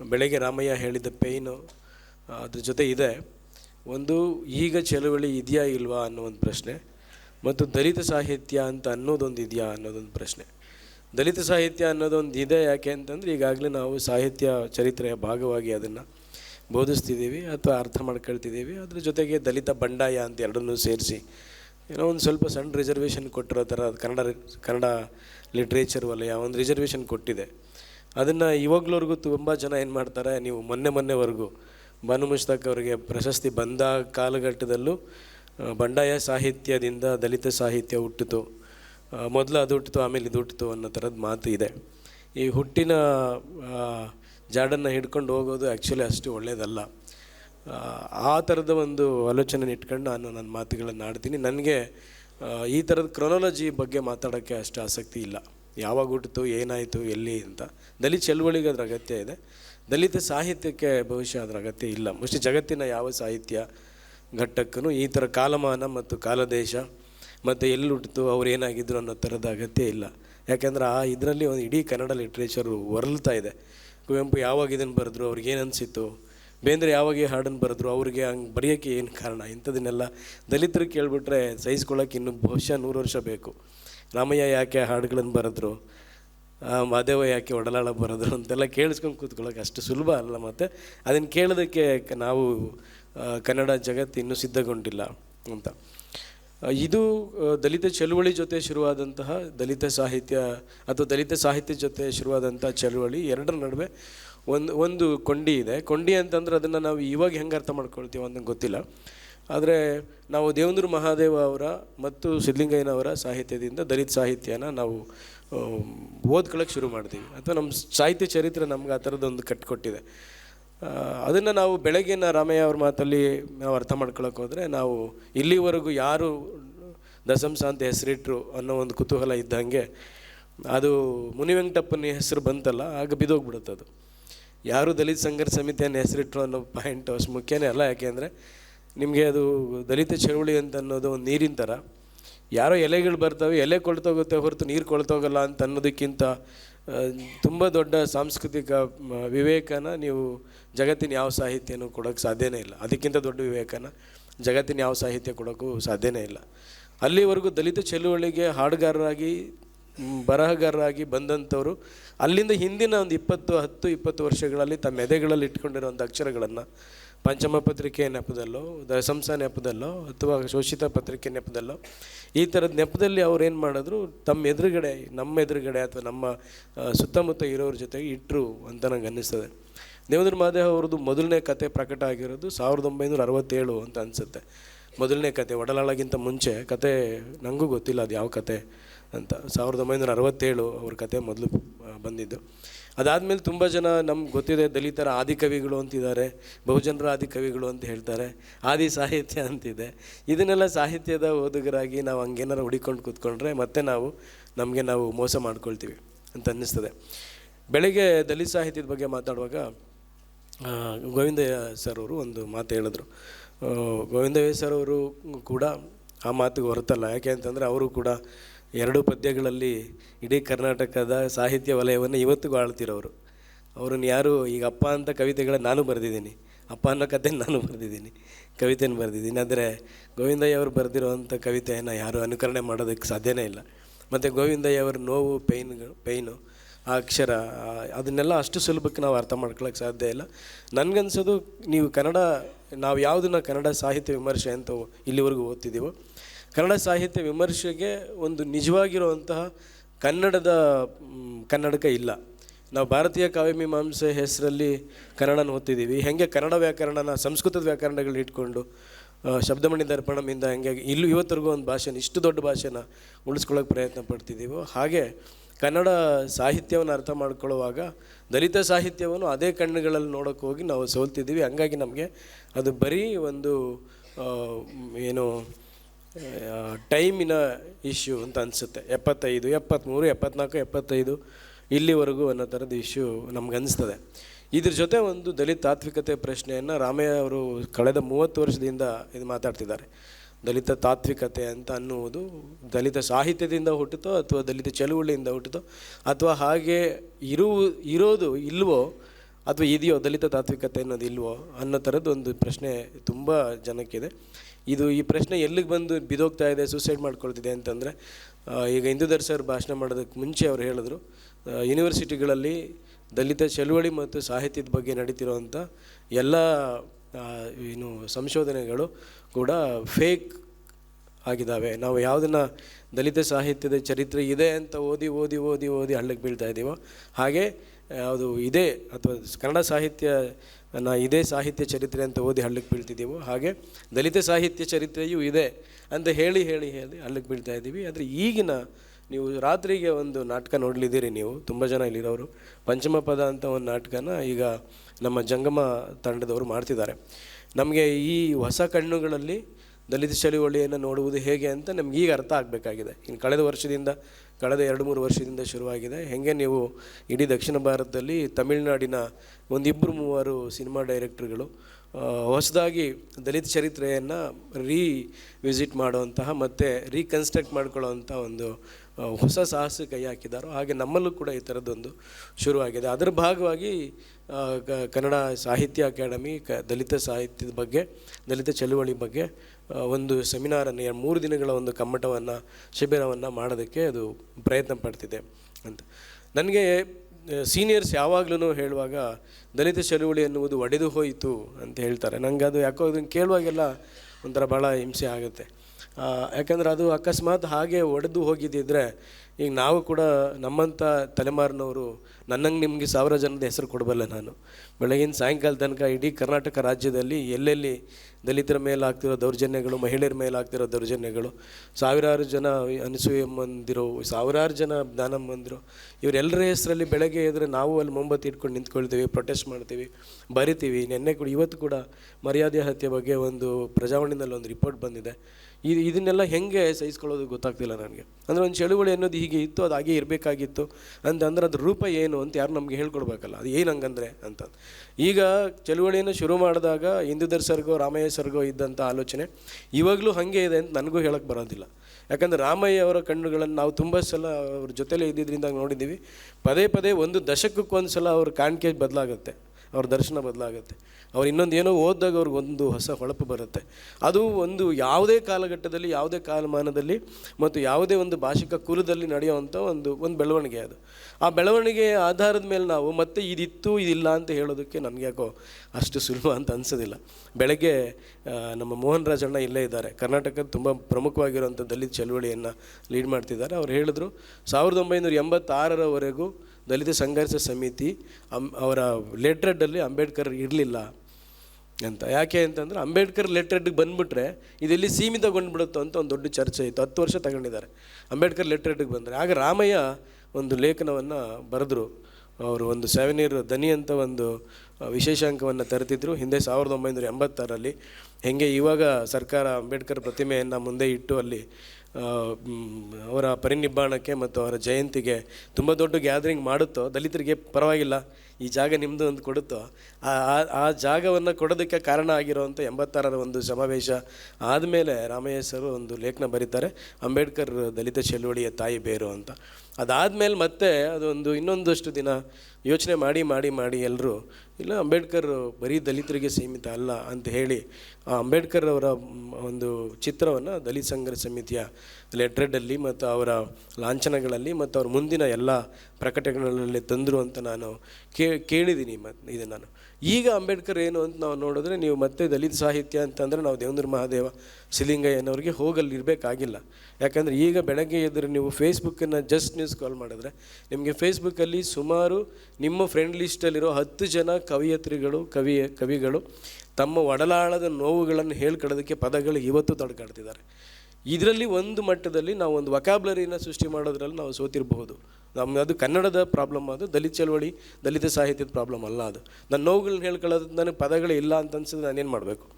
ಬೆಳಗ್ಗೆ ರಾಮಯ್ಯ ಹೇಳಿದ ಪೇಯ್ನು ಅದ್ರ ಜೊತೆ ಇದೆ. ಒಂದು, ಈಗ ಚಳುವಳಿ ಇದೆಯಾ ಇಲ್ವಾ ಅನ್ನೋ ಒಂದು ಪ್ರಶ್ನೆ, ಮತ್ತು ದಲಿತ ಸಾಹಿತ್ಯ ಅಂತ ಅನ್ನೋದೊಂದು ಇದೆಯಾ ಅನ್ನೋದೊಂದು ಪ್ರಶ್ನೆ. ದಲಿತ ಸಾಹಿತ್ಯ ಅನ್ನೋದೊಂದು ಇದೆ ಯಾಕೆ ಅಂತಂದರೆ ಈಗಾಗಲೇ ನಾವು ಸಾಹಿತ್ಯ ಚರಿತ್ರೆಯ ಭಾಗವಾಗಿ ಅದನ್ನು ಬೋಧಿಸ್ತಿದ್ದೀವಿ ಅಥವಾ ಅರ್ಥ ಮಾಡ್ಕೊಳ್ತಿದ್ದೀವಿ. ಅದ್ರ ಜೊತೆಗೆ ದಲಿತ ಬಂಡಾಯ ಅಂತ ಎರಡನ್ನೂ ಸೇರಿಸಿ, ಏನೋ ಒಂದು ಸ್ವಲ್ಪ ಸಣ್ಣ ರಿಸರ್ವೇಷನ್ ಕೊಟ್ಟಿರೋ ಥರ ಕನ್ನಡ ಕನ್ನಡ ಲಿಟ್ರೇಚರ್ ವಲಯ ಒಂದು ರಿಸರ್ವೇಷನ್ ಕೊಟ್ಟಿದೆ. ಅದನ್ನು ಇವಾಗ್ಲವರೆಗೂ ತುಂಬ ಜನ ಏನು ಮಾಡ್ತಾರೆ, ನೀವು ಮೊನ್ನೆ ಮೊನ್ನೆವರೆಗೂ ಬಾನು ಮುಷ್ತಾಕ್ ಅವರಿಗೆ ಪ್ರಶಸ್ತಿ ಬಂದ ಕಾಲಘಟ್ಟದಲ್ಲೂ ಬಂಡಾಯ ಸಾಹಿತ್ಯದಿಂದ ದಲಿತ ಸಾಹಿತ್ಯ ಹುಟ್ಟಿತು. ಮೊದಲು ಅದು ಹುಟ್ಟಿತು, ಆಮೇಲೆ ಇದು ಹುಟ್ಟಿತು ಅನ್ನೋ ಥರದ ಮಾತು ಇದೆ. ಈ ಹುಟ್ಟಿನ ಜಾಡನ್ನು ಹಿಡ್ಕೊಂಡು ಹೋಗೋದು ಆ್ಯಕ್ಚುಲಿ ಅಷ್ಟು ಒಳ್ಳೆಯದಲ್ಲ ಆ, ಥರದ ಒಂದು ಆಲೋಚನೆ ಇಟ್ಕೊಂಡು ನಾನು ನನ್ನ ಮಾತುಗಳನ್ನು ಆಡ್ತೀನಿ. ನನಗೆ ಈ ಥರದ ಕ್ರೊನಾಲಜಿ ಬಗ್ಗೆ ಮಾತಾಡೋಕ್ಕೆ ಅಷ್ಟು ಆಸಕ್ತಿ ಇಲ್ಲ. ಯಾವಾಗ ಹುಟ್ಟಿತು ಏನಾಯಿತು ಎಲ್ಲಿ ಅಂತ. ದಲಿತ ಚಳುವಳಿಗೆ ಅದರ ಅಗತ್ಯ ಇದೆ. ದಲಿತ ಸಾಹಿತ್ಯಕ್ಕೆ ಬಹುಶಃ ಅದರ ಅಗತ್ಯ ಇಲ್ಲ. ಮೋಸ್ಟ್ಲಿ ಜಗತ್ತಿನ ಯಾವ ಸಾಹಿತ್ಯ ಘಟ್ಟಕ್ಕೂ ಈ ಥರ ಕಾಲಮಾನ ಮತ್ತು ಕಾಲದೇಶ ಮತ್ತು ಎಲ್ಲಿ ಹುಟ್ಟಿತು ಅವ್ರು ಏನಾಗಿದ್ರು ಅನ್ನೋ ಥರದ ಅಗತ್ಯ ಇಲ್ಲ. ಯಾಕೆಂದರೆ ಆ ಇದರಲ್ಲಿ ಒಂದು ಇಡೀ ಕನ್ನಡ ಲಿಟ್ರೇಚರು ಹೊರಲ್ತಾ ಇದೆ. ಕುವೆಂಪು ಯಾವಾಗ ಇದನ್ನು ಬರೆದ್ರು, ಅವ್ರಿಗೆ ಏನು ಅನಿಸಿತ್ತು? ಬೇಂದ್ರೆ ಯಾವಾಗ ಈ ಹಾಡನ್ನು ಬರೆದ್ರು, ಅವ್ರಿಗೆ ಹಂಗೆ ಬರೆಯೋಕ್ಕೆ ಏನು ಕಾರಣ? ಇಂಥದನ್ನೆಲ್ಲ ದಲಿತರು ಕೇಳಿಬಿಟ್ರೆ ಸಹಿಸ್ಕೊಳ್ಳೋಕೆ ಇನ್ನೂ ಬಹುಶಃ ನೂರು ವರ್ಷ ಬೇಕು. ರಾಮಯ್ಯ ಯಾಕೆ ಹಾಡುಗಳನ್ನು ಬರೆದ್ರು? ಮಾದೇವ ಯಾಕೆ ಒಡಲಾಳ ಬರೋದು ಅಂತೆಲ್ಲ ಕೇಳಿಸ್ಕೊಂಡು ಕೂತ್ಕೊಳ್ಳೋಕೆ ಅಷ್ಟು ಸುಲಭ ಅಲ್ಲ ಮತ್ತು. ಅದನ್ನು ಕೇಳೋದಕ್ಕೆ ನಾವು ಕನ್ನಡ ಜಗತ್ತು ಇನ್ನೂ ಸಿದ್ಧಗೊಂಡಿಲ್ಲ ಅಂತ. ಇದು ದಲಿತ ಚಳುವಳಿ ಜೊತೆ ಶುರುವಾದಂತಹ ದಲಿತ ಸಾಹಿತ್ಯ ಅಥವಾ ದಲಿತ ಸಾಹಿತ್ಯ ಜೊತೆ ಶುರುವಾದಂಥ ಚಳುವಳಿ ಎರಡರ ನಡುವೆ ಒಂದು ಒಂದು ಕೊಂಡಿ ಇದೆ. ಕೊಂಡಿ ಅಂತಂದ್ರೆ ಅದನ್ನು ನಾವು ಇವಾಗ ಹೆಂಗೆ ಅರ್ಥ ಮಾಡ್ಕೊಳ್ತೀವಿ ಅಂತ ಗೊತ್ತಿಲ್ಲ. ಆದರೆ ನಾವು ದೇವೇಂದ್ರ ಮಹಾದೇವ ಅವರ ಮತ್ತು ಸಿದ್ಧಲಿಂಗಯ್ಯನವರ ಸಾಹಿತ್ಯದಿಂದ ದಲಿತ ಸಾಹಿತ್ಯನ ನಾವು ಓದ್ಕೊಳ್ಳೋಕೆ ಶುರು ಮಾಡ್ತೀವಿ. ಅಥವಾ ನಮ್ಮ ಸಾಹಿತ್ಯ ಚರಿತ್ರೆ ನಮ್ಗೆ ಆ ಥರದ್ದೊಂದು ಕಟ್ಟಿಕೊಟ್ಟಿದೆ ಅದನ್ನು ನಾವು ಬೆಳಗಿನ ರಾಮಯ್ಯ ಅವ್ರ ಮಾತಲ್ಲಿ ನಾವು ಅರ್ಥ ಮಾಡ್ಕೊಳಕ್ಕೆ ಹೋದರೆ ನಾವು ಇಲ್ಲಿವರೆಗೂ ಯಾರು ದಸಂಸ ಅಂತ ಹೆಸರಿಟ್ರು ಅನ್ನೋ ಒಂದು ಕುತೂಹಲ ಇದ್ದಂಗೆ ಅದು ಮುನಿವೆಂಕಟಪ್ಪನ ಹೆಸರು ಬಂತಲ್ಲ, ಆಗ ಬಿದ್ದೋಗ್ಬಿಡುತ್ತೆ ಅದು. ಯಾರು ದಲಿತ ಸಂಘರ್ಷ ಸಮಿತಿಯನ್ನು ಹೆಸರಿಟ್ರು ಅನ್ನೋ ಪಾಯಿಂಟ್ ಅಷ್ಟು ಮುಖ್ಯನೇ ಅಲ್ಲ ಯಾಕೆಂದರೆ ನಿಮಗೆ ಅದು ದಲಿತ ಚಳುವಳಿ ಅಂತ ಅನ್ನೋದು ಒಂದು ನೀರಿನ ಥರ. ಯಾರೋ ಎಲೆಗಳು ಬರ್ತವೆ, ಎಲೆ ಕೊಳ್ತೋಗುತ್ತೆ ಹೊರತು ನೀರು ಕೊಳ್ತೋಗಲ್ಲ ಅಂತ ಅನ್ನೋದಕ್ಕಿಂತ ತುಂಬ ದೊಡ್ಡ ಸಾಂಸ್ಕೃತಿಕ ವಿವೇಕನ ನೀವು ಜಗತ್ತಿನ ಯಾವ ಸಾಹಿತ್ಯನೂ ಕೊಡೋಕ್ಕೆ ಸಾಧ್ಯನೇ ಇಲ್ಲ. ಅದಕ್ಕಿಂತ ದೊಡ್ಡ ವಿವೇಕನ ಜಗತ್ತಿನ ಯಾವ ಸಾಹಿತ್ಯ ಕೊಡೋಕ್ಕೂ ಸಾಧ್ಯನೇ ಇಲ್ಲ. ಅಲ್ಲಿವರೆಗೂ ದಲಿತ ಚಳುವಳಿಗೆ ಹಾಡುಗಾರರಾಗಿ ಬರಹಗಾರರಾಗಿ ಬಂದಂಥವರು, ಅಲ್ಲಿಂದ ಹಿಂದಿನ ಒಂದು ಇಪ್ಪತ್ತು, ಹತ್ತು, ಇಪ್ಪತ್ತು ವರ್ಷಗಳಲ್ಲಿ ತಮ್ಮ ಎದೆಗಳಲ್ಲಿ ಇಟ್ಕೊಂಡಿರುವಂಥ ಅಕ್ಷರಗಳನ್ನು ಪಂಚಮ ಪತ್ರಿಕೆ ನೆಪದಲ್ಲೋ ದಶಂಸ ನೆಪದಲ್ಲೋ, ಅಥವಾ ಶೋಷಿತ ಪತ್ರಿಕೆ ನೆಪದಲ್ಲೋ, ಈ ಥರದ ನೆಪದಲ್ಲಿ ಅವ್ರು ಏನು ಮಾಡಿದ್ರು ತಮ್ಮ ಎದುರುಗಡೆ, ನಮ್ಮ ಎದುರುಗಡೆ ಅಥವಾ ನಮ್ಮ ಸುತ್ತಮುತ್ತ ಇರೋರ ಜೊತೆಗೆ ಇಟ್ಟರು ಅಂತ ನಂಗೆ ಅನ್ನಿಸ್ತದೆ. ದೇವೇಂದ್ರ ಮಹಾದೇವ್ ಅವ್ರದ್ದು ಮೊದಲನೇ ಕತೆ ಪ್ರಕಟ ಆಗಿರೋದು ಸಾವಿರದ ಒಂಬೈನೂರ ಅರವತ್ತೇಳು ಅಂತ ಅನಿಸುತ್ತೆ. ಮೊದಲನೇ ಕತೆ ಒಡಲಾಳಗಿಂತ ಮುಂಚೆ, ಕತೆ ನನಗೂ ಗೊತ್ತಿಲ್ಲ ಅದು ಯಾವ ಕತೆ ಅಂತ. ಸಾವಿರದ ಒಂಬೈನೂರ ಅರವತ್ತೇಳು ಅವ್ರ ಕತೆ ಮೊದಲು. ಬಂದಿದ್ದು. ಅದಾದಮೇಲೆ ತುಂಬ ಜನ ನಮ್ಗೆ ಗೊತ್ತಿದೆ ದಲಿತರ ಆದಿಕವಿಗಳು ಅಂತಿದ್ದಾರೆ, ಬಹುಜನರ ಆದಿಕವಿಗಳು ಅಂತ ಹೇಳ್ತಾರೆ, ಆದಿ ಸಾಹಿತ್ಯ ಅಂತಿದೆ. ಇದನ್ನೆಲ್ಲ ಸಾಹಿತ್ಯದ ಓದುಗರಾಗಿ ನಾವು ಹಂಗೇನಾರು ಹುಡಿಕೊಂಡು ಕೂತ್ಕೊಂಡ್ರೆ ಮತ್ತೆ ನಾವು ನಮಗೆ ನಾವು ಮೋಸ ಮಾಡ್ಕೊಳ್ತೀವಿ ಅಂತ ಅನ್ನಿಸ್ತದೆ. ಬೆಳಗ್ಗೆ ದಲಿತ ಸಾಹಿತ್ಯದ ಬಗ್ಗೆ ಮಾತಾಡುವಾಗ ಗೋವಿಂದ ಸರ್ ಅವರು ಒಂದು ಮಾತು ಹೇಳಿದ್ರು. ಗೋವಿಂದಯ್ಯ ಸರ್ ಅವರು ಕೂಡ ಆ ಮಾತಿಗೆ ಹೊರತಲ್ಲ. ಯಾಕೆ ಅಂತಂದರೆ ಅವರು ಕೂಡ ಎರಡು ಪದ್ಯಗಳಲ್ಲಿ ಇಡೀ ಕರ್ನಾಟಕದ ಸಾಹಿತ್ಯ ವಲಯವನ್ನು ಇವತ್ತಿಗೂ ಆಳ್ತಿರೋರು. ಅವ್ರನ್ನ ಯಾರು ಈಗ ಅಪ್ಪ ಅಂತ ಕವಿತೆಗಳ ನಾನು ಬರೆದಿದ್ದೀನಿ, ಅಪ್ಪ ಅನ್ನೋ ಕತೆ ನಾನು ಬರೆದಿದ್ದೀನಿ ಕವಿತೆಯನ್ನು ಬರೆದಿದ್ದೀನಿ. ಆದರೆ ಗೋವಿಂದಯ್ಯ ಅವರು ಬರೆದಿರುವಂಥ ಕವಿತೆಯನ್ನು ಯಾರು ಅನುಕರಣೆ ಮಾಡೋದಕ್ಕೆ ಸಾಧ್ಯನೇ ಇಲ್ಲ. ಮತ್ತು ಗೋವಿಂದಯ್ಯ ಅವರ ನೋವು ಪೈನ್ಗಳು ಪೈನು, ಆ ಅಕ್ಷರ ಅದನ್ನೆಲ್ಲ ಅಷ್ಟು ಸುಲಭಕ್ಕೆ ನಾವು ಅರ್ಥ ಮಾಡ್ಕೊಳಕ್ಕೆ ಸಾಧ್ಯ ಇಲ್ಲ. ನನಗನ್ಸೋದು, ನೀವು ಕನ್ನಡ, ನಾವು ಯಾವುದನ್ನ ಕನ್ನಡ ಸಾಹಿತ್ಯ ವಿಮರ್ಶೆ ಅಂತ ಇಲ್ಲಿವರೆಗೂ ಓದ್ತಿದ್ದೀವೋ ಕನ್ನಡ ಸಾಹಿತ್ಯ ವಿಮರ್ಶೆಗೆ ಒಂದು ನಿಜವಾಗಿರುವಂತಹ ಕನ್ನಡದ ಕನ್ನಡಕ ಇಲ್ಲ. ನಾವು ಭಾರತೀಯ ಕಾವ್ಯಮೀಮಾಂಸೆ ಹೆಸರಲ್ಲಿ ಕನ್ನಡನ ಓದ್ತಿದ್ದೀವಿ. ಹೆಂಗೆ ಕನ್ನಡ ವ್ಯಾಕರಣನ, ಸಂಸ್ಕೃತದ ವ್ಯಾಕರಣಗಳು ಇಟ್ಕೊಂಡು ಶಬ್ದಮಣಿ ದರ್ಪಣಮಿಂದ ಹೆಂಗೆ ಇಲ್ಲೂ ಇವತ್ತರೆಗೂ ಒಂದು ಭಾಷೆನ ಇಷ್ಟು ದೊಡ್ಡ ಭಾಷೆನ ಉಳಿಸ್ಕೊಳ್ಳೋಕೆ ಪ್ರಯತ್ನ ಪಡ್ತಿದ್ದೀವೋ, ಹಾಗೆ ಕನ್ನಡ ಸಾಹಿತ್ಯವನ್ನು ಅರ್ಥ ಮಾಡ್ಕೊಳ್ಳುವಾಗ ದಲಿತ ಸಾಹಿತ್ಯವನ್ನು ಅದೇ ಕಣ್ಣುಗಳಲ್ಲಿ ನೋಡೋಕೆ ಹೋಗಿ ನಾವು ಸೋಲ್ತಿದ್ದೀವಿ. ಹಂಗಾಗಿ ನಮಗೆ ಅದು ಬರೀ ಒಂದು ಏನು ಟೈಮಿನ ಇಶ್ಯೂ ಅಂತ ಅನಿಸುತ್ತೆ. ಎಪ್ಪತ್ತೈದು ಎಪ್ಪತ್ತ್ಮೂರು ಎಪ್ಪತ್ನಾಲ್ಕು, ಎಪ್ಪತ್ತೈದು ಇಲ್ಲಿವರೆಗೂ ಅನ್ನೋ ಥರದ ಇಶ್ಯೂ ನಮ್ಗೆ ಅನಿಸ್ತದೆ. ಇದ್ರ ಜೊತೆ ಒಂದು ದಲಿತ ತಾತ್ವಿಕತೆ ಪ್ರಶ್ನೆಯನ್ನು ರಾಮಯ್ಯ ಅವರು ಕಳೆದ ಮೂವತ್ತು ವರ್ಷದಿಂದ ಇದು ಮಾತಾಡ್ತಿದ್ದಾರೆ. ದಲಿತ ತಾತ್ವಿಕತೆ ಅಂತ ಅನ್ನುವುದು ದಲಿತ ಸಾಹಿತ್ಯದಿಂದ ಹುಟ್ಟಿತೋ ಅಥವಾ ದಲಿತ ಚಳುವಳಿಯಿಂದ ಹುಟ್ಟಿತೋ ಅಥವಾ ಹಾಗೆ ಇರು, ಇರೋದು ಇಲ್ವೋ ಅಥವಾ ಇದೆಯೋ ದಲಿತ ತಾತ್ವಿಕತೆ ಅನ್ನೋದು ಇಲ್ವೋ ಅನ್ನೋ ಥರದ್ದು ಒಂದು ಪ್ರಶ್ನೆ ತುಂಬ ಜನಕ್ಕಿದೆ. ಇದು ಈ ಪ್ರಶ್ನೆ ಎಲ್ಲಿಗೆ ಬಂದು ಬಿದೋಗ್ತಾ ಇದೆ ಸೂಸೈಡ್ ಮಾಡ್ಕೊಳ್ತಿದೆ ಅಂತಂದರೆ ಈಗ ಹಿಂದೂಧರ್ ಸರ್ ಭಾಷಣ ಮಾಡೋದಕ್ಕೆ ಮುಂಚೆ ಅವರು ಹೇಳಿದ್ರು ಯೂನಿವರ್ಸಿಟಿಗಳಲ್ಲಿ ದಲಿತ ಚಳುವಳಿ ಮತ್ತು ಸಾಹಿತ್ಯದ ಬಗ್ಗೆ ನಡೀತಿರುವಂಥ ಎಲ್ಲ ಏನು ಸಂಶೋಧನೆಗಳು ಕೂಡ ಫೇಕ್ ಆಗಿದ್ದಾವೆ. ನಾವು ಯಾವುದನ್ನು ದಲಿತ ಸಾಹಿತ್ಯದ ಚರಿತ್ರೆ ಇದೆ ಅಂತ ಓದಿ ಓದಿ ಓದಿ ಓದಿ ಹಳ್ಳಕ್ಕೆ ಬೀಳ್ತಾ ಇದ್ದೀವೋ ಹಾಗೆ ಯಾವುದು ಇದೆ, ಅಥವಾ ಕನ್ನಡ ಸಾಹಿತ್ಯ ನಾ ಇದೇ ಸಾಹಿತ್ಯ ಚರಿತ್ರೆ ಅಂತ ಓದಿ ಹಳ್ಳಕ್ಕೆ ಬೀಳ್ತಿದ್ದೀವೋ ಹಾಗೆ ದಲಿತ ಸಾಹಿತ್ಯ ಚರಿತ್ರೆಯೂ ಇದೆ ಅಂತ ಹೇಳಿ ಹೇಳಿ ಹೇಳಿ ಹಳ್ಳಕ್ಕೆ ಬೀಳ್ತಾ ಇದ್ದೀವಿ ಆದರೆ ಈಗಿನ ನೀವು ರಾತ್ರಿಗೆ ಒಂದು ನಾಟಕ ನೋಡಲಿದ್ದೀರಿ ನೀವು, ತುಂಬ ಜನ ಇಲ್ಲಿರೋರು, ಪಂಚಮ ಪದ ಅಂತ ಒಂದು ನಾಟಕನ ಈಗ ನಮ್ಮ ಜಂಗಮ ತಂಡದವರು ಮಾಡ್ತಿದ್ದಾರೆ. ನಮಗೆ ಈ ಹೊಸ ಕಣ್ಣುಗಳಲ್ಲಿ ದಲಿತ ಚಳುವಳಿಯನ್ನು ನೋಡುವುದು ಹೇಗೆ ಅಂತ ನಮ್ಗೆ ಈಗ ಅರ್ಥ ಆಗಬೇಕಾಗಿದೆ. ಇನ್ನು ಕಳೆದ ವರ್ಷದಿಂದ, ಕಳೆದ ಎರಡು ಮೂರು ವರ್ಷದಿಂದ ಶುರುವಾಗಿದೆ. ಹೇಗೆ ನೀವು ಇಡೀ ದಕ್ಷಿಣ ಭಾರತದಲ್ಲಿ ತಮಿಳುನಾಡಿನ ಒಂದಿಬ್ಬರು ಮೂವರು ಸಿನಿಮಾ ಡೈರೆಕ್ಟ್ರುಗಳು ಹೊಸದಾಗಿ ದಲಿತ ಚರಿತ್ರೆಯನ್ನು ರೀ ವಿಸಿಟ್ ಮಾಡುವಂತಹ ಮತ್ತು ರೀಕನ್ಸ್ಟ್ರಕ್ಟ್ ಮಾಡ್ಕೊಳ್ಳೋವಂಥ ಒಂದು ಹೊಸ ಸಾಹಸ ಕೈ ಹಾಕಿದ್ದಾರೋ ಹಾಗೆ ನಮ್ಮಲ್ಲೂ ಕೂಡ ಈ ಥರದ್ದೊಂದು ಶುರುವಾಗಿದೆ. ಅದರ ಭಾಗವಾಗಿ ಕನ್ನಡ ಸಾಹಿತ್ಯ ಅಕಾಡೆಮಿ, ಕ, ದಲಿತ ಸಾಹಿತ್ಯದ ಬಗ್ಗೆ, ದಲಿತ ಚಳುವಳಿ ಬಗ್ಗೆ ಒಂದು ಸೆಮಿನಾರನ್ನು ಮೂರು ದಿನಗಳ ಒಂದು ಕಮ್ಮಟವನ್ನು, ಶಿಬಿರವನ್ನು ಮಾಡೋದಕ್ಕೆ ಅದು ಪ್ರಯತ್ನ ಪಡ್ತಿದೆ ಅಂತ. ನನಗೆ ಸೀನಿಯರ್ಸ್ ಯಾವಾಗಲೂ ಹೇಳುವಾಗ, ದಲಿತ ಚಳುವಳಿ ಎನ್ನುವುದು ಒಡೆದು ಹೋಯಿತು ಅಂತ ಹೇಳ್ತಾರೆ. ನನಗೆ ಅದು ಯಾಕೋ ಅದನ್ನು ಕೇಳುವಾಗೆಲ್ಲ ಒಂಥರ ಭಾಳ ಹಿಂಸೆ ಆಗುತ್ತೆ. ಯಾಕಂದರೆ ಯಾಕಂದ್ರೆ ಅದು ಅಕಸ್ಮಾತ್ ಹಾಗೆ ಒಡೆದು ಹೋಗಿದ್ದಿದ್ರೆ ಈಗ ನಾವು ಕೂಡ ನಮ್ಮಂಥ ತಲೆಮಾರಿನವರು, ನನ್ನಂಗೆ ನಿಮಗೆ ಸಾವಿರ ಜನದ ಹೆಸರು ಕೊಡಬಲ್ಲ ನಾನು. ಬೆಳಗಿನ ಸಾಯಂಕಾಲ ತನಕ ಇಡೀ ಕರ್ನಾಟಕ ರಾಜ್ಯದಲ್ಲಿ ಎಲ್ಲೆಲ್ಲಿ ದಲಿತರ ಮೇಲೆ ಆಗ್ತಿರೋ ದೌರ್ಜನ್ಯಗಳು, ಮಹಿಳೆಯರ ಮೇಲೆ ಆಗ್ತಿರೋ ದೌರ್ಜನ್ಯಗಳು, ಸಾವಿರಾರು ಜನ ಅನಸೂಯ ಮಂದಿರೋ, ಸಾವಿರಾರು ಜನ ಜ್ಞಾನ ಮಂದಿರೋ, ಇವರೆಲ್ಲರ ಹೆಸರಲ್ಲಿ ಬೆಳಗ್ಗೆ ಎದ್ರೆ ನಾವು ಅಲ್ಲಿ ಮೊಂಬತ್ತಿ ಇಟ್ಕೊಂಡು ನಿಂತ್ಕೊಳ್ತೀವಿ ಪ್ರೊಟೆಸ್ಟ್ ಮಾಡ್ತೀವಿ, ಬರಿತೀವಿ. ನಿನ್ನೆ ಕೂಡ, ಇವತ್ತು ಕೂಡ ಮರ್ಯಾದೆ ಹತ್ಯೆ ಬಗ್ಗೆ ಒಂದು ಪ್ರಜಾವಾಣಿನಲ್ಲಿ ಒಂದು ರಿಪೋರ್ಟ್ ಬಂದಿದೆ. ಇದು ಇದನ್ನೆಲ್ಲ ಹೆಂಗೆ ಸಹಿಸ್ಕೊಳ್ಳೋದು ಗೊತ್ತಾಗ್ತಿಲ್ಲ ನನಗೆ. ಅಂದರೆ ಒಂದು ಚಳುವಳಿ ಅನ್ನೋದು ಹೀಗೆ ಇತ್ತು, ಅದು ಹಾಗೆ ಇರಬೇಕಾಗಿತ್ತು. ಅಂತ ಅಂದ್ರೆ ಅದ್ರ ರೂಪ ಏನು ಅಂತ ಯಾರು ನಮಗೆ ಹೇಳ್ಕೊಡ್ಬೇಕಲ್ಲ, ಅದು ಏನು ಹಂಗಂದ್ರೆ ಅಂತ. ಈಗ ಚಳುವಳಿಯನ್ನು ಶುರು ಮಾಡಿದಾಗ ಇಂದುಧರ್ ಸರ್ಗೋ, ರಾಮಯ್ಯ ಸರ್ಗೋ ಇದ್ದಂಥ ಆಲೋಚನೆ ಇವಾಗಲೂ ಹಾಗೆ ಇದೆ ಅಂತ ನನಗೂ ಹೇಳೋಕ್ಕೆ ಬರೋದಿಲ್ಲ. ಯಾಕಂದರೆ ರಾಮಯ್ಯ ಅವರ ಕಣ್ಣುಗಳನ್ನು ನಾವು ತುಂಬ ಸಲ ಅವ್ರ ಜೊತೆಲೇ ಇದ್ದಿದ್ದರಿಂದ ನೋಡಿದ್ದೀವಿ. ಪದೇ ಪದೇ ಒಂದು ದಶಕಕ್ಕೊಂದು ಸಲ ಅವ್ರ ಕಾಣಿಕೆ ಬದಲಾಗುತ್ತೆ. ಅವ್ರ ದರ್ಶನ ಬದಲಾಗುತ್ತೆ. ಅವ್ರು ಇನ್ನೊಂದು ಏನೋ ಓದಿದಾಗ ಅವ್ರಿಗೆ ಒಂದು ಹೊಸ ಹೊಳಪು ಬರುತ್ತೆ. ಅದು ಒಂದು ಯಾವುದೇ ಕಾಲಘಟ್ಟದಲ್ಲಿ, ಯಾವುದೇ ಕಾಲಮಾನದಲ್ಲಿ ಮತ್ತು ಯಾವುದೇ ಒಂದು ಭಾಷಿಕ ಕುಲದಲ್ಲಿ ನಡೆಯುವಂಥ ಒಂದು ಒಂದು ಬೆಳವಣಿಗೆ ಅದು. ಆ ಬೆಳವಣಿಗೆ ಆಧಾರದ ಮೇಲೆ ನಾವು ಮತ್ತೆ ಇದಿತ್ತು, ಇದಿಲ್ಲ ಅಂತ ಹೇಳೋದಕ್ಕೆ ನನಗೆ ಯಾಕೋ ಅಷ್ಟು ಸುಲಭ ಅಂತ ಅನಿಸೋದಿಲ್ಲ. ಬೆಳಗ್ಗೆ ನಮ್ಮ ಮೋಹನ್ ರಾಜಣ್ಣ ಇಲ್ಲೇ ಇದ್ದಾರೆ. ಕರ್ನಾಟಕದ ತುಂಬ ಪ್ರಮುಖವಾಗಿರುವಂಥ ದಲಿತ ಚಳುವಳಿಯನ್ನು ಲೀಡ್ ಮಾಡ್ತಿದ್ದಾರೆ. ಅವ್ರು ಹೇಳಿದ್ರು, ಸಾವಿರದ ಒಂಬೈನೂರ ಎಂಬತ್ತಾರರವರೆಗೂ ದಲಿತ ಸಂಘರ್ಷ ಸಮಿತಿ ಅಂ, ಅವರ ಲೆಟ್ರೆಡ್ಡಲ್ಲಿ ಅಂಬೇಡ್ಕರ್ ಇರಲಿಲ್ಲ ಅಂತ. ಯಾಕೆ ಅಂತಂದರೆ ಅಂಬೇಡ್ಕರ್ ಲೆಟ್ರೆಡ್ಗೆ ಬಂದುಬಿಟ್ರೆ ಇದೆಲ್ಲಿ ಸೀಮಿತಗೊಂಡ್ಬಿಡುತ್ತೋ ಅಂತ ಒಂದು ದೊಡ್ಡ ಚರ್ಚೆ ಇತ್ತು. ಹತ್ತು ವರ್ಷ ತಗೊಂಡಿದ್ದಾರೆ. ಅಂಬೇಡ್ಕರ್ ಲೆಟ್ರೆಡ್ಗೆ ಬಂದರೆ. ಆಗ ರಾಮಯ್ಯ ಒಂದು ಲೇಖನವನ್ನು ಬರೆದ್ರು. ಅವರು ಒಂದು ಸೆವೆನ್ ಇಯರ್ ದನಿ ಅಂತ ಒಂದು ವಿಶೇಷಾಂಕವನ್ನು ತರ್ತಿದ್ರು. ಹಿಂದೆ ಸಾವಿರದ ಒಂಬೈನೂರ ಎಂಬತ್ತಾರರಲ್ಲಿ ಹೆಂಗೆ ಇವಾಗ ಸರ್ಕಾರ ಅಂಬೇಡ್ಕರ್ ಪ್ರತಿಮೆಯನ್ನು ಮುಂದೆ ಇಟ್ಟು ಅಲ್ಲಿ ಅವರ ಪರಿನಿಬ್ಬಾಣಕ್ಕೆ ಮತ್ತು ಅವರ ಜಯಂತಿಗೆ ತುಂಬ ದೊಡ್ಡ ಗ್ಯಾದರಿಂಗ್ ಮಾಡುತ್ತೋ ದಲಿತರಿಗೆ ಪರವಾಗಿಲ್ಲ. ಈ ಜಾಗ ನಿಮ್ಮದು ಅಂತ ಕೊಡುತ್ತೋ? ಆ, ಆ- ಜಾಗವನ್ನು ಕೊಡೋದಕ್ಕೆ ಕಾರಣ ಆಗಿರುವಂಥ ಎಂಬತ್ತಾರರ ಒಂದು ಸಮಾವೇಶ ಆದಮೇಲೆ ರಾಮಯ್ಯ ಸರ್ ಒಂದು ಲೇಖನ ಬರೀತಾರೆ, ಅಂಬೇಡ್ಕರ್ ದಲಿತ ಚಳುವಳಿಯ ತಾಯಿ ಬೇರು ಅಂತ. ಅದಾದಮೇಲೆ ಮತ್ತೆ ಅದೊಂದು ಇನ್ನೊಂದಷ್ಟು ದಿನ ಯೋಚನೆ ಮಾಡಿ ಮಾಡಿ ಮಾಡಿ ಎಲ್ಲರೂ ಇಲ್ಲ ಅಂಬೇಡ್ಕರ್ ಬರೀ ದಲಿತರಿಗೆ ಸೀಮಿತ ಅಲ್ಲ ಅಂತ ಹೇಳಿ ಆ ಅಂಬೇಡ್ಕರ್ ಅವರ ಒಂದು ಚಿತ್ರವನ್ನು ದಲಿತ ಸಂಘರ್ಷ ಸಮಿತಿಯ ಲೆಟ್ರೆಡಲ್ಲಿ ಮತ್ತು ಅವರ ಲಾಂಛನಗಳಲ್ಲಿ ಮತ್ತು ಅವ್ರ ಮುಂದಿನ ಎಲ್ಲ ಪ್ರಕಟಣೆಗಳಲ್ಲಿ ತಂದರು ಅಂತ ನಾನು ಕೇಳಿದ್ದೀನಿ ಮತ್ತು ಇದು ನಾನು. ಈಗ ಅಂಬೇಡ್ಕರ್ ಏನು ಅಂತ ನಾವು ನೋಡಿದ್ರೆ ನೀವು ಮತ್ತೆ ದಲಿತ ಸಾಹಿತ್ಯ ಅಂತಂದರೆ ನಾವು ದೇವೇಂದ್ರ ಮಹಾದೇವ ಸಿಲಿಂಗಯ್ಯನವ್ರಿಗೆ ಹೋಗಲ್ಲಿರಬೇಕಾಗಿಲ್ಲ. ಯಾಕಂದರೆ ಈಗ ಬೆಳಗ್ಗೆ ಎದ್ದರೆ ನೀವು ಫೇಸ್ಬುಕ್ಕನ್ನು ಜಸ್ಟ್ ನ್ಯೂಸ್ ಕಾಲ್ ಮಾಡಿದ್ರೆ ನಿಮಗೆ ಫೇಸ್ಬುಕ್ಕಲ್ಲಿ ಸುಮಾರು ನಿಮ್ಮ ಫ್ರೆಂಡ್ ಲಿಸ್ಟಲ್ಲಿರೋ ಹತ್ತು ಜನ ಕವಿಯತ್ರಿಗಳು, ಕವಿ, ಕವಿಗಳು ತಮ್ಮ ಒಡಲಾಳದ ನೋವುಗಳನ್ನು ಹೇಳ್ಕೊಳ್ಳೋದಕ್ಕೆ ಪದಗಳು ಇವತ್ತು ತಡ್ಕಾಡ್ತಿದ್ದಾರೆ. ಇದರಲ್ಲಿ ಒಂದು ಮಟ್ಟದಲ್ಲಿ ನಾವು ಒಂದು ವಕಾಬ್ಲರಿನ ಸೃಷ್ಟಿ ಮಾಡೋದ್ರಲ್ಲಿ ನಾವು ಸೋತಿರಬಹುದು. ನಮ್ಮ ಅದು ಕನ್ನಡದ ಪ್ರಾಬ್ಲಮ್ ಅದು, ದಲಿತ ಚಳವಳಿ, ದಲಿತ ಸಾಹಿತ್ಯದ ಪ್ರಾಬ್ಲಮ್ ಅಲ್ಲ ಅದು. ನನ್ನ ನೋವುಗಳನ್ನ ಹೇಳ್ಕೊಳ್ಳೋದು ನನಗೆ ಪದಗಳು ಇಲ್ಲ ಅಂತ ಅನ್ಸಿದ್ರೆ ನಾನೇನು ಮಾಡಬೇಕು?